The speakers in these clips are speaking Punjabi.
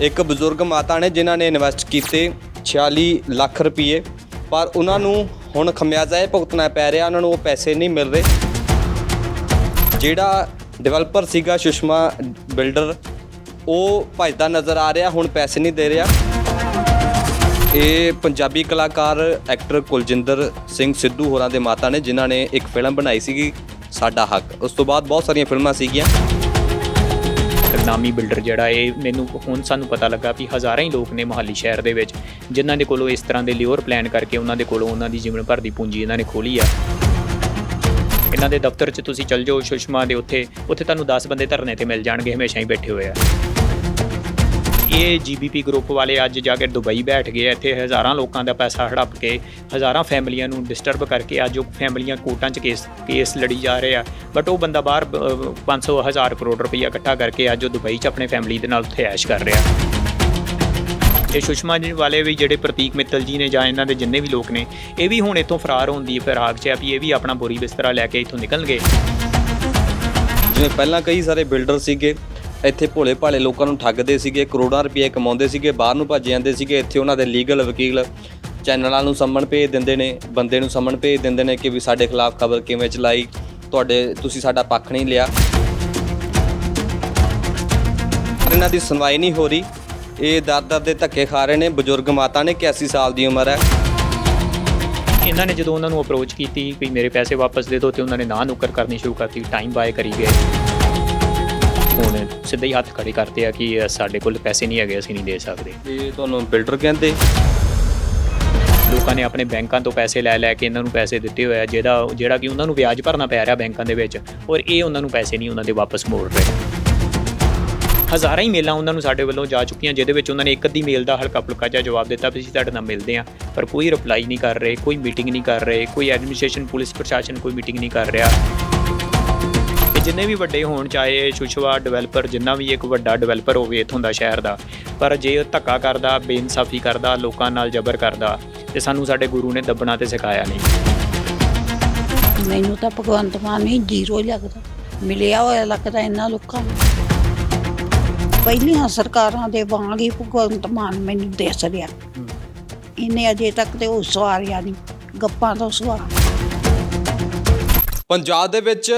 ਇੱਕ ਬਜ਼ੁਰਗ ਮਾਤਾ ਨੇ ਜਿਨ੍ਹਾਂ ਨੇ ਇਨਵੈਸਟ ਕੀਤੇ 46 ਲੱਖ ਰੁਪਏ ਪਰ ਉਹਨਾਂ ਨੂੰ ਹੁਣ ਖਮਿਆਜ਼ਾ ਇਹ ਭੁਗਤਣਾ ਪੈ ਰਿਹਾ, ਉਹਨਾਂ ਨੂੰ ਉਹ ਪੈਸੇ ਨਹੀਂ ਮਿਲ ਰਹੇ। ਜਿਹੜਾ ਡਿਵੈਲਪਰ ਸੀਗਾ ਸੁਸ਼ਮਾ ਬਿਲਡਰ, ਉਹ ਭਜਦਾ ਨਜ਼ਰ ਆ ਰਿਹਾ, ਹੁਣ ਪੈਸੇ ਨਹੀਂ ਦੇ ਰਿਹਾ। ਇਹ ਪੰਜਾਬੀ ਕਲਾਕਾਰ ਐਕਟਰ ਕੁਲਜਿੰਦਰ ਸਿੰਘ ਸਿੱਧੂ ਹੋਰਾਂ ਦੇ ਮਾਤਾ ਨੇ, ਜਿਨ੍ਹਾਂ ਨੇ ਇੱਕ ਫਿਲਮ ਬਣਾਈ ਸੀਗੀ, ਸਾਡਾ ਹੱਕ। ਉਸ ਤੋਂ ਬਾਅਦ ਬਹੁਤ ਸਾਰੀਆਂ ਫਿਲਮਾਂ ਸੀਗੀਆਂ। ਨਾਮੀ ਬਿਲਡਰ ਜਿਹੜਾ ਇਹ ਮੈਨੂੰ ਹੁਣ ਸਾਨੂੰ ਪਤਾ ਲੱਗਾ ਵੀ ਹਜ਼ਾਰਾਂ ਹੀ ਲੋਕ ਨੇ ਮੋਹਾਲੀ ਸ਼ਹਿਰ ਦੇ ਵਿੱਚ, ਜਿਨ੍ਹਾਂ ਦੇ ਕੋਲੋਂ ਇਸ ਤਰ੍ਹਾਂ ਦੇ ਲਿਓਰ ਪਲਾਨ ਕਰਕੇ ਉਹਨਾਂ ਦੇ ਕੋਲੋਂ ਉਹਨਾਂ ਦੀ ਜੀਵਨ ਭਰ ਦੀ ਪੂੰਜੀ ਇਹਨਾਂ ਨੇ ਖੋਲੀ ਆ। ਇਹਨਾਂ ਦੇ ਦਫ਼ਤਰ 'ਚ ਤੁਸੀਂ ਚੱਲ ਜਾਓ ਸੁਸ਼ਮਾ ਦੇ ਉੱਥੇ ਉੱਥੇ ਤੁਹਾਨੂੰ 10 ਬੰਦੇ ਧਰਨੇ ਤੇ ਮਿਲ ਜਾਣਗੇ, ਹਮੇਸ਼ਾ ਹੀ ਬੈਠੇ ਹੋਏ ਆ। ਇਹ ਜੀਬੀਪੀ ਗਰੁੱਪ ਵਾਲੇ ਅੱਜ ਜਾ ਕੇ ਦੁਬਈ ਬੈਠ ਗਏ ਇੱਥੇ ਹਜ਼ਾਰਾਂ ਲੋਕਾਂ ਦਾ ਪੈਸਾ ਹੜੱਪ ਕੇ ਹਜ਼ਾਰਾਂ ਫੈਮਲੀਆਂ ਨੂੰ ਡਿਸਟਰਬ ਕਰਕੇ ਅੱਜ ਉਹ ਫੈਮਲੀਆਂ ਕੋਰਟਾਂ 'ਚ ਕੇਸ ਕੇਸ ਲੜੀ ਜਾ ਰਹੇ ਆ। ਬਟ ਉਹ ਬੰਦਾ ਬਾਹਰ ਅਹ, 500 ਹਜ਼ਾਰ ਕਰੋੜ ਰੁਪਈਆ ਇਕੱਠਾ ਕਰਕੇ ਅੱਜ ਉਹ ਦੁਬਈ 'ਚ ਆਪਣੇ ਫੈਮਲੀ ਦੇ ਨਾਲ ਉੱਥੇ ਐਸ਼ ਕਰ ਰਿਹਾ। ਇਹ ਸੁਸ਼ਮਾ ਜੀ ਵਾਲੇ ਵੀ ਜਿਹੜੇ ਪ੍ਰਤੀਕ ਮਿੱਤਲ ਜੀ ਨੇ ਜਾਂ ਇਹਨਾਂ ਦੇ ਜਿੰਨੇ ਵੀ ਲੋਕ ਨੇ ਇਹ ਵੀ ਹੁਣ ਇੱਥੋਂ ਫਰਾਰ ਹੋਣ ਦੀ ਫਿਰਾਕ 'ਚ ਆ ਵੀ ਇਹ ਵੀ ਆਪਣਾ ਬੋਰੀ ਬਿਸਤਰਾ ਲੈ ਕੇ ਇੱਥੋਂ ਨਿਕਲਣਗੇ। ਜਿਵੇਂ ਪਹਿਲਾਂ ਕਈ ਸਾਰੇ ਬਿਲਡਰ ਸੀਗੇ ਇੱਥੇ ਭੋਲੇ ਭਾਲੇ ਲੋਕਾਂ ਨੂੰ ਠੱਗਦੇ ਸੀਗੇ, ਕਰੋੜਾਂ ਰੁਪਏ ਕਮਾਉਂਦੇ ਸੀਗੇ, ਬਾਹਰ ਨੂੰ ਭੱਜ ਜਾਂਦੇ ਸੀਗੇ, ਇੱਥੇ ਉਹਨਾਂ ਦੇ ਲੀਗਲ ਵਕੀਲ ਚੈਨਲਾਂ ਨੂੰ ਸੰਮਣ ਭੇਜ ਦਿੰਦੇ ਨੇ, ਬੰਦੇ ਨੂੰ ਸੰਮਣ ਭੇਜ ਦਿੰਦੇ ਨੇ ਕਿ ਵੀ ਸਾਡੇ ਖਿਲਾਫ ਖਬਰ ਕਿਵੇਂ ਚਲਾਈ, ਤੁਹਾਡੇ, ਤੁਸੀਂ ਸਾਡਾ ਪੱਖ ਨਹੀਂ ਲਿਆ। ਪਰ ਇਹਨਾਂ ਦੀ ਸੁਣਵਾਈ ਨਹੀਂ ਹੋ ਰਹੀ। ਇਹ ਦਰ ਦਰ ਦੇ ਧੱਕੇ ਖਾ ਰਹੇ ਨੇ, ਬਜ਼ੁਰਗ ਮਾਤਾ ਨੇ 81 ਸਾਲ ਦੀ ਉਮਰ ਹੈ। ਇਹਨਾਂ ਨੇ ਜਦੋਂ ਉਹਨਾਂ ਨੂੰ ਅਪਰੋਚ ਕੀਤੀ ਵੀ ਮੇਰੇ ਪੈਸੇ ਵਾਪਸ ਦੇ ਦਿਓ ਤੇ ਉਹਨਾਂ ਨੇ ਨਾ ਨੁੱਕਰ ਕਰਨੀ ਸ਼ੁਰੂ ਕਰਤੀ ਟਾਈਮ ਬਾਏ ਕਰੀ ਗਏ। ਹੁਣ ਸਿੱਧੇ ਹੀ ਹੱਥ ਖੜੇ ਕਰਤੇ ਆ ਕਿ ਸਾਡੇ ਕੋਲ ਪੈਸੇ ਨਹੀਂ ਹੈਗੇ ਅਸੀਂ ਨਹੀਂ ਦੇ ਸਕਦੇ। ਇਹ ਤੁਹਾਨੂੰ ਬਿਲਡਰ ਕਹਿੰਦੇ? ਲੋਕਾਂ ਨੇ ਆਪਣੇ ਬੈਂਕਾਂ ਤੋਂ ਪੈਸੇ ਲੈ ਲੈ ਕੇ ਇਹਨਾਂ ਨੂੰ ਪੈਸੇ ਦਿੱਤੇ ਹੋਏ ਆ ਜਿਹਦਾ ਜਿਹੜਾ ਕਿ ਉਹਨਾਂ ਨੂੰ ਵਿਆਜ ਭਰਨਾ ਪੈ ਰਿਹਾ ਬੈਂਕਾਂ ਦੇ ਵਿੱਚ ਔਰ ਇਹ ਉਹਨਾਂ ਨੂੰ ਪੈਸੇ ਨਹੀਂ ਉਹਨਾਂ ਦੇ ਵਾਪਸ ਮੋੜ ਰਹੇ। ਹਜ਼ਾਰਾਂ ਹੀ ਮੇਲਾਂ ਉਹਨਾਂ ਨੂੰ ਸਾਡੇ ਵੱਲੋਂ ਜਾ ਚੁੱਕੀਆਂ ਜਿਹਦੇ ਵਿੱਚ ਉਹਨਾਂ ਨੇ ਇੱਕ ਅੱਧੀ ਮੇਲ ਦਾ ਹਲਕਾ ਫੁਲਕਾ ਜਿਹਾ ਜਵਾਬ ਦਿੱਤਾ ਵੀ ਅਸੀਂ ਤੁਹਾਡੇ ਨਾਲ ਮਿਲਦੇ ਹਾਂ ਪਰ ਕੋਈ ਰਿਪਲਾਈ ਨਹੀਂ ਕਰ ਰਹੇ ਕੋਈ ਮੀਟਿੰਗ ਨਹੀਂ ਕਰ ਰਹੇ ਕੋਈ ਐਡਮਿਨਿਸਟ੍ਰੇਸ਼ਨ ਪੁਲਿਸ ਪ੍ਰਸ਼ਾਸਨ ਕੋਈ ਮੀਟਿੰਗ ਨਹੀਂ ਕਰ ਰਿਹਾ। ਤੇ ਜਿੰਨੇ ਵੀ ਵੱਡੇ ਹੋਣ ਚਾਹੇ ਸੁਸ਼ਵਾ ਡਿਵੈਲਪਰ ਜਿੰਨਾ ਵੀ ਇੱਕ ਵੱਡਾ ਡਿਵੈਲਪਰ ਹੋਵੇ ਇਥੋਂ ਦਾ ਸ਼ਹਿਰ ਦਾ ਪਰ ਜੇ ਉਹ ਧੱਕਾ ਕਰਦਾ ਬੇਇਨਸਾਫੀ ਕਰਦਾ ਲੋਕਾਂ ਨਾਲ ਜ਼ਬਰ ਕਰਦਾ ਤੇ ਸਾਨੂੰ ਸਾਡੇ ਗੁਰੂ ਨੇ ਦੱਬਣਾ ਤੇ ਸਿਖਾਇਆ ਨਹੀਂ। ਮੈਨੂੰ ਤਾਂ ਭਗਵੰਤ ਮਾਨ ਹੀ ਜ਼ੀਰੋ ਹੀ ਲੱਗਦਾ। ਮਿਲਿਆ ਹੋਇਆ ਲੱਗਦਾ ਇਹਨਾਂ ਲੋਕਾਂ ਨੂੰ। ਪਹਿਲੀਆਂ ਸਰਕਾਰਾਂ ਦੇ ਵਾਂਗ ਹੀ ਭਗਵੰਤ ਮਾਨ ਮੈਨੂੰ ਦਿਸ ਰਿਹਾ। ਇਹਨੇ ਅਜੇ ਤੱਕ ਤੇ ਉਹ ਸਵਾਰਿਆ ਨਹੀਂ। ਗੱਪਾਂ ਤੋਂ ਸਵਾਰ। ਪੰਜਾਬ ਦੇ ਵਿੱਚ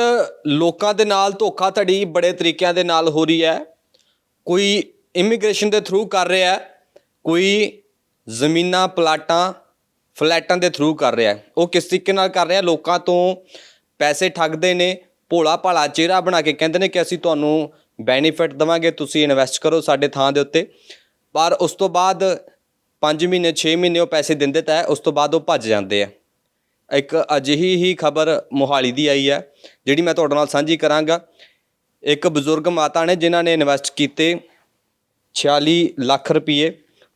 ਲੋਕਾਂ ਦੇ ਨਾਲ ਧੋਖਾਧੜੀ ਬੜੇ ਤਰੀਕਿਆਂ ਦੇ ਨਾਲ ਹੋ ਰਹੀ ਹੈ। ਕੋਈ ਇਮੀਗ੍ਰੇਸ਼ਨ ਦੇ ਥਰੂ ਕਰ ਰਿਹਾ ਕੋਈ ਜ਼ਮੀਨਾਂ, ਪਲਾਟਾਂ, ਫਲੈਟਾਂ ਦੇ ਥਰੂ ਕਰ ਰਿਹਾ ਉਹ ਕਿਸ ਤਰੀਕੇ ਨਾਲ ਕਰ ਰਿਹਾ ਲੋਕਾਂ ਤੋਂ ਪੈਸੇ ਠੱਗਦੇ ਨੇ, ਭੋਲਾ ਭਾਲਾ ਚਿਹਰਾ ਬਣਾ ਕੇ ਕਹਿੰਦੇ ਨੇ ਕਿ ਅਸੀਂ ਤੁਹਾਨੂੰ ਬੈਨੀਫਿਟ ਦਵਾਂਗੇ, ਤੁਸੀਂ ਇਨਵੈਸਟ ਕਰੋ ਸਾਡੇ ਥਾਂ ਦੇ ਉੱਤੇ। ਪਰ ਉਸ ਤੋਂ ਬਾਅਦ 5 ਮਹੀਨੇ 6 ਮਹੀਨੇ ਉਹ ਪੈਸੇ ਦਿੰਦੇ ਤਾਂ ਉਸ ਤੋਂ ਬਾਅਦ ਉਹ ਭੱਜ ਜਾਂਦੇ ਆ। ਇੱਕ ਅਜਿਹੀ ਹੀ ਖਬਰ ਮੋਹਾਲੀ ਦੀ ਆਈ ਹੈ, ਜਿਹੜੀ ਮੈਂ ਤੁਹਾਡੇ ਨਾਲ ਸਾਂਝੀ ਕਰਾਂਗਾ। ਇੱਕ ਬਜ਼ੁਰਗ ਮਾਤਾ ਨੇ, ਜਿਨ੍ਹਾਂ ਨੇ ਇਨਵੈਸਟ ਕੀਤੇ 46 ਲੱਖ ਰੁਪਏ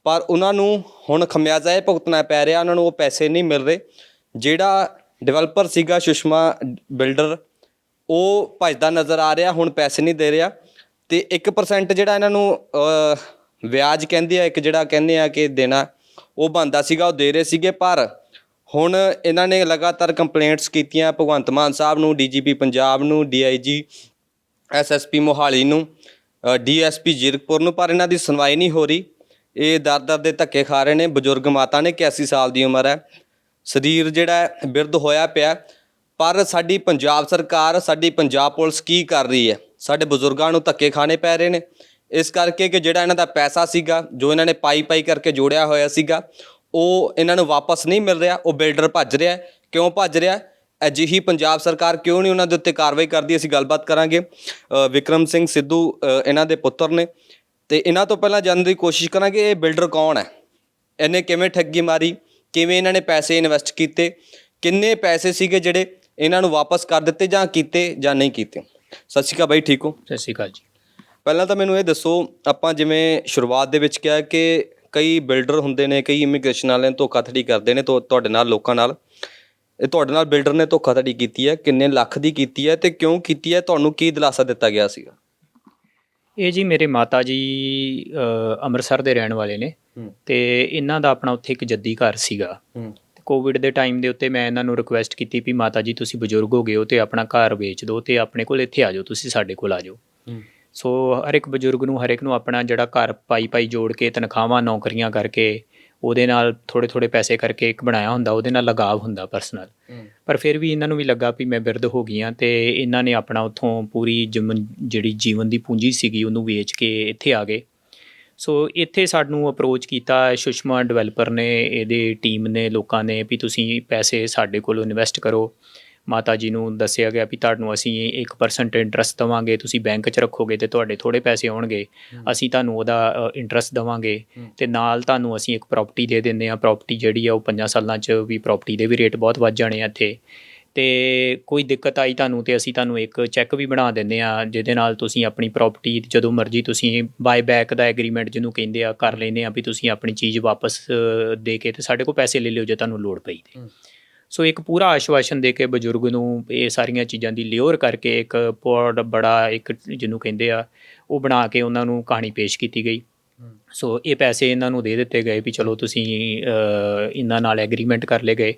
ਪਰ ਉਹਨਾਂ ਨੂੰ ਹੁਣ ਖਮਿਆਜ਼ਾ ਇਹ ਭੁਗਤਣਾ ਪੈ ਰਿਹਾ, ਉਹਨਾਂ ਨੂੰ ਉਹ ਪੈਸੇ ਨਹੀਂ ਮਿਲ ਰਹੇ। ਜਿਹੜਾ ਡਿਵੈਲਪਰ ਸੀਗਾ ਸੁਸ਼ਮਾ ਬਿਲਡਰ, ਉਹ ਭਜਦਾ ਨਜ਼ਰ ਆ ਰਿਹਾ, ਹੁਣ ਪੈਸੇ ਨਹੀਂ ਦੇ ਰਿਹਾ। ਤੇ 1% ਜਿਹੜਾ ਇਹਨਾਂ ਨੂੰ ਵਿਆਜ ਕਹਿੰਦੇ ਆ, ਇੱਕ ਜਿਹੜਾ ਕਹਿੰਦੇ ਆ ਕਿ ਦੇਣਾ, ਉਹ ਬੰਦਾ ਸੀਗਾ, ਉਹ ਦੇ ਰਹੇ ਸੀਗੇ, ਪਰ ਹੁਣ ਇਹਨਾਂ ਨੇ ਲਗਾਤਾਰ ਕੰਪਲੇਂਟਸ ਕੀਤੀਆਂ ਭਗਵੰਤ ਮਾਨ ਸਾਹਿਬ ਨੂੰ, ਡੀਜੀਪੀ ਪੰਜਾਬ ਨੂੰ, ਡੀਆਈਜੀ, ਐਸਐਸਪੀ ਮੋਹਾਲੀ ਨੂੰ ਡੀਐਸਪੀ ਜੀਰਕਪੁਰ ਨੂੰ, ਪਰ ਇਹਨਾਂ ਦੀ ਸੁਣਵਾਈ ਨਹੀਂ ਹੋ ਰਹੀ। ਇਹ ਦਰ ਦਰ ਦੇ ਧੱਕੇ ਖਾ ਰਹੇ ਨੇ, ਬਜ਼ੁਰਗ ਮਾਤਾ ਨੇ 81 ਸਾਲ ਦੀ ਉਮਰ ਹੈ। ਸਰੀਰ ਜਿਹੜਾ ਬਿਰਧ ਹੋਇਆ ਪਿਆ ਪਰ ਸਾਡੀ ਪੰਜਾਬ ਸਰਕਾਰ, ਸਾਡੀ ਪੰਜਾਬ ਪੁਲਿਸ ਕੀ ਕਰ ਰਹੀ ਹੈ? ਸਾਡੇ ਬਜ਼ੁਰਗਾਂ ਨੂੰ ਧੱਕੇ ਖਾਣੇ ਪੈ ਰਹੇ ਨੇ। ਇਸ ਕਰਕੇ ਕਿ ਜਿਹੜਾ ਇਹਨਾਂ ਦਾ ਪੈਸਾ ਸੀਗਾ, ਜੋ ਇਹਨਾਂ ਨੇ ਪਾਈ ਪਾਈ ਕਰਕੇ ਜੋੜਿਆ ਹੋਇਆ ਸੀਗਾ ਉਹ ਇਹਨਾਂ ਨੂੰ ਵਾਪਸ ਨਹੀਂ ਮਿਲ ਰਿਹਾ ਉਹ ਬਿਲਡਰ ਭੱਜ ਰਿਹਾ। ਕਿਉਂ ਭੱਜ ਰਿਹਾ? ਅਜਿਹੀ ਪੰਜਾਬ ਸਰਕਾਰ ਕਿਉਂ ਨਹੀਂ ਉਹਨਾਂ ਦੇ ਉੱਤੇ ਕਾਰਵਾਈ ਕਰਦੀ? ਅਸੀਂ ਗੱਲਬਾਤ ਕਰਾਂਗੇ। ਵਿਕਰਮ ਸਿੰਘ ਸਿੱਧੂ ਇਹਨਾਂ ਦੇ ਪੁੱਤਰ ਨੇ। ਤੇ ਇਹਨਾਂ ਤੋਂ ਪਹਿਲਾਂ ਜਾਣਨ ਦੀ ਕੋਸ਼ਿਸ਼ ਕਰਾਂਗੇ ਇਹ ਬਿਲਡਰ ਕੌਣ ਹੈ? ਇਹਨੇ ਕਿਵੇਂ ਠੱਗੀ ਮਾਰੀ? ਕਿਵੇਂ ਇਹਨਾਂ ਨੇ ਪੈਸੇ ਇਨਵੈਸਟ ਕੀਤੇ? ਕਿੰਨੇ ਪੈਸੇ ਸੀਗੇ ਜਿਹੜੇ ਇਹਨਾਂ ਨੂੰ ਵਾਪਸ ਕਰ ਦਿੱਤੇ ਜਾਂ ਕੀਤੇ ਜਾਂ ਨਹੀਂ ਕੀਤੇ? ਸਤਿ ਸ਼੍ਰੀ ਅਕਾਲ ਬਾਈ ਠੀਕ ਹੋ? ਸਤਿ ਸ਼੍ਰੀ ਅਕਾਲ ਜੀ। ਪਹਿਲਾਂ ਤਾਂ ਮੈਨੂੰ ਇਹ ਦੱਸੋ ਆਪਾਂ ਜਿਵੇਂ ਸ਼ੁਰੂਆਤ ਦੇ ਵਿੱਚ ਕਿਹਾ ਕਿ ਕਈ ਬਿਲਡਰ ਹੁੰਦੇ ਨੇ ਕਈ ਇਮੀਗ੍ਰੇਸ਼ਨ ਵਾਲਿਆਂ ਨੂੰ ਧੋਖਾਧੜੀ ਕਰਦੇ ਨੇ ਤੁਹਾ- ਤੁਹਾਡੇ ਨਾਲ ਲੋਕਾਂ ਨਾਲ। ਇਹ ਤੁਹਾਡੇ ਨਾਲ ਬਿਲਡਰ ਨੇ ਧੋਖਾਧੜੀ ਕੀਤੀ ਹੈ ਕਿੰਨੇ ਲੱਖ ਦੀ ਕੀਤੀ ਹੈ ਤੇ ਕਿਉਂ ਕੀਤੀ ਹੈ ਤੁਹਾਨੂੰ ਕੀ ਦਿਲਾਸਾ ਦਿੱਤਾ ਗਿਆ ਸੀਗਾ? ਇਹ ਜੀ ਮੇਰੇ ਮਾਤਾ ਜੀ ਅੰਮ੍ਰਿਤਸਰ ਦੇ ਰਹਿਣ ਵਾਲੇ ਨੇ। ਤੇ ਇਹਨਾਂ ਦਾ ਆਪਣਾ ਉੱਥੇ ਇੱਕ ਜੱਦੀ ਘਰ ਸੀਗਾ। ਕੋਵਿਡ ਦੇ ਟਾਈਮ ਦੇ ਉੱਤੇ ਮੈਂ ਇਹਨਾਂ ਨੂੰ ਰਿਕੁਐਸਟ ਕੀਤੀ ਵੀ ਮਾਤਾ ਜੀ ਤੁਸੀਂ ਬਜ਼ੁਰਗ ਹੋ ਗਏ ਹੋ ਤੇ ਆਪਣਾ ਘਰ ਵੇਚ ਦਿਓ ਤੇ ਆਪਣੇ ਕੋਲ ਇੱਥੇ ਆ ਜਾਓ ਤੁਸੀਂ ਸਾਡੇ ਕੋਲ ਆ ਜਾਓ। ਸੋ ਹਰ ਇੱਕ ਬਜ਼ੁਰਗ ਨੂੰ ਹਰ ਇੱਕ ਨੂੰ ਆਪਣਾ ਜਿਹੜਾ ਘਰ ਪਾਈ ਪਾਈ ਜੋੜ ਕੇ ਤਨਖਾਹਾਂ ਨੌਕਰੀਆਂ ਕਰਕੇ ਉਹਦੇ ਨਾਲ ਥੋੜੇ ਥੋੜੇ ਪੈਸੇ ਕਰਕੇ ਇੱਕ ਬਣਾਇਆ ਹੁੰਦਾ ਉਹਦੇ ਨਾਲ ਲਗਾਵ ਹੁੰਦਾ ਪਰਸਨਲ ਪਰ ਫਿਰ ਵੀ ਇਹਨਾਂ ਨੂੰ ਵੀ ਲੱਗਾ ਵੀ ਮੈਂ ਬਿਰਧ ਹੋ ਗਈ ਹਾਂ ਤੇ ਇਹਨਾਂ ਨੇ ਆਪਣਾ ਉੱਥੋਂ ਪੂਰੀ ਜਿਹੜੀ ਜੀਵਨ ਦੀ ਪੂੰਜੀ ਸੀਗੀ ਉਹਨੂੰ ਵੇਚ ਕੇ ਇੱਥੇ ਆ ਗਏ। ਸੋ ਇੱਥੇ ਸਾਨੂੰ ਅਪਰੋਚ ਕੀਤਾ ਸੁਸ਼ਮਾ ਡਿਵੈਲਪਰ ਨੇ ਇਹਦੇ ਟੀਮ ਨੇ ਲੋਕਾਂ ਨੇ ਵੀ ਤੁਸੀਂ ਪੈਸੇ ਸਾਡੇ ਕੋਲ ਇਨਵੈਸਟ ਕਰੋ। ਮਾਤਾ ਜੀ ਨੂੰ ਦੱਸਿਆ ਗਿਆ ਵੀ ਤੁਹਾਨੂੰ ਅਸੀਂ 1% ਇੰਟਰਸਟ ਦਵਾਂਗੇ ਤੁਸੀਂ ਬੈਂਕ 'ਚ ਰੱਖੋਗੇ ਤੇ ਤੁਹਾਡੇ ਥੋੜੇ ਪੈਸੇ ਆਉਣਗੇ। ਅਸੀਂ ਤੁਹਾਨੂੰ ਉਹਦਾ ਇੰਟਰਸਟ ਦਵਾਂਗੇ ਤੇ ਨਾਲ ਤੁਹਾਨੂੰ ਅਸੀਂ ਇੱਕ ਪ੍ਰਾਪਰਟੀ ਦੇ ਦਿੰਦੇ ਆ ਪ੍ਰਾਪਰਟੀ ਜਿਹੜੀ ਆ ਉਹ 5 ਸਾਲਾਂ 'ਚ ਵੀ ਪ੍ਰਾਪਰਟੀ ਦੇ ਵੀ ਰੇਟ ਬਹੁਤ ਵੱਧ ਜਾਣੇ ਆ ਇੱਥੇ। ਤੇ ਕੋਈ ਦਿੱਕਤ ਆਈ ਤੁਹਾਨੂੰ ਤੇ ਅਸੀਂ ਤੁਹਾਨੂੰ ਇੱਕ ਚੈੱਕ ਵੀ ਬਣਾ ਦਿੰਦੇ ਆ ਜਿਹਦੇ ਨਾਲ ਤੁਸੀਂ ਆਪਣੀ ਪ੍ਰਾਪਰਟੀ ਜਦੋਂ ਮਰਜ਼ੀ ਤੁਸੀਂ ਬਾਈ ਬੈਕ ਦਾ ਐਗਰੀਮੈਂਟ ਜਿਹਨੂੰ ਕਹਿੰਦੇ ਆ ਕਰ ਲੈਨੇ ਆ ਵੀ ਤੁਸੀਂ ਆਪਣੀ ਚੀਜ਼ ਵਾਪਸ ਦੇ ਕੇ ਤੇ ਸਾਡੇ ਕੋਲ ਪੈਸੇ ਲੈ ਲਿਓ ਜੇ ਤੁਹਾਨੂੰ ਲੋੜ ਪਈ ਤੇ। ਸੋ ਇੱਕ ਪੂਰਾ ਆਸ਼ਵਾਸਨ ਦੇ ਕੇ ਬਜ਼ੁਰਗ ਨੂੰ ਇਹ ਸਾਰੀਆਂ ਚੀਜ਼ਾਂ ਦੀ ਲਿਓਰ ਕਰਕੇ ਇੱਕ ਬਹੁਤ ਬੜਾ ਇੱਕ ਜਿਹਨੂੰ ਕਹਿੰਦੇ ਆ ਉਹ ਬਣਾ ਕੇ ਉਹਨਾਂ ਨੂੰ ਕਹਾਣੀ ਪੇਸ਼ ਕੀਤੀ ਗਈ। ਸੋ ਇਹ ਪੈਸੇ ਇਹਨਾਂ ਨੂੰ ਦੇ ਦਿੱਤੇ ਗਏ ਵੀ ਚਲੋ ਤੁਸੀਂ ਇਹਨਾਂ ਨਾਲ ਐਗਰੀਮੈਂਟ ਕਰ ਲਏ ਗਏ।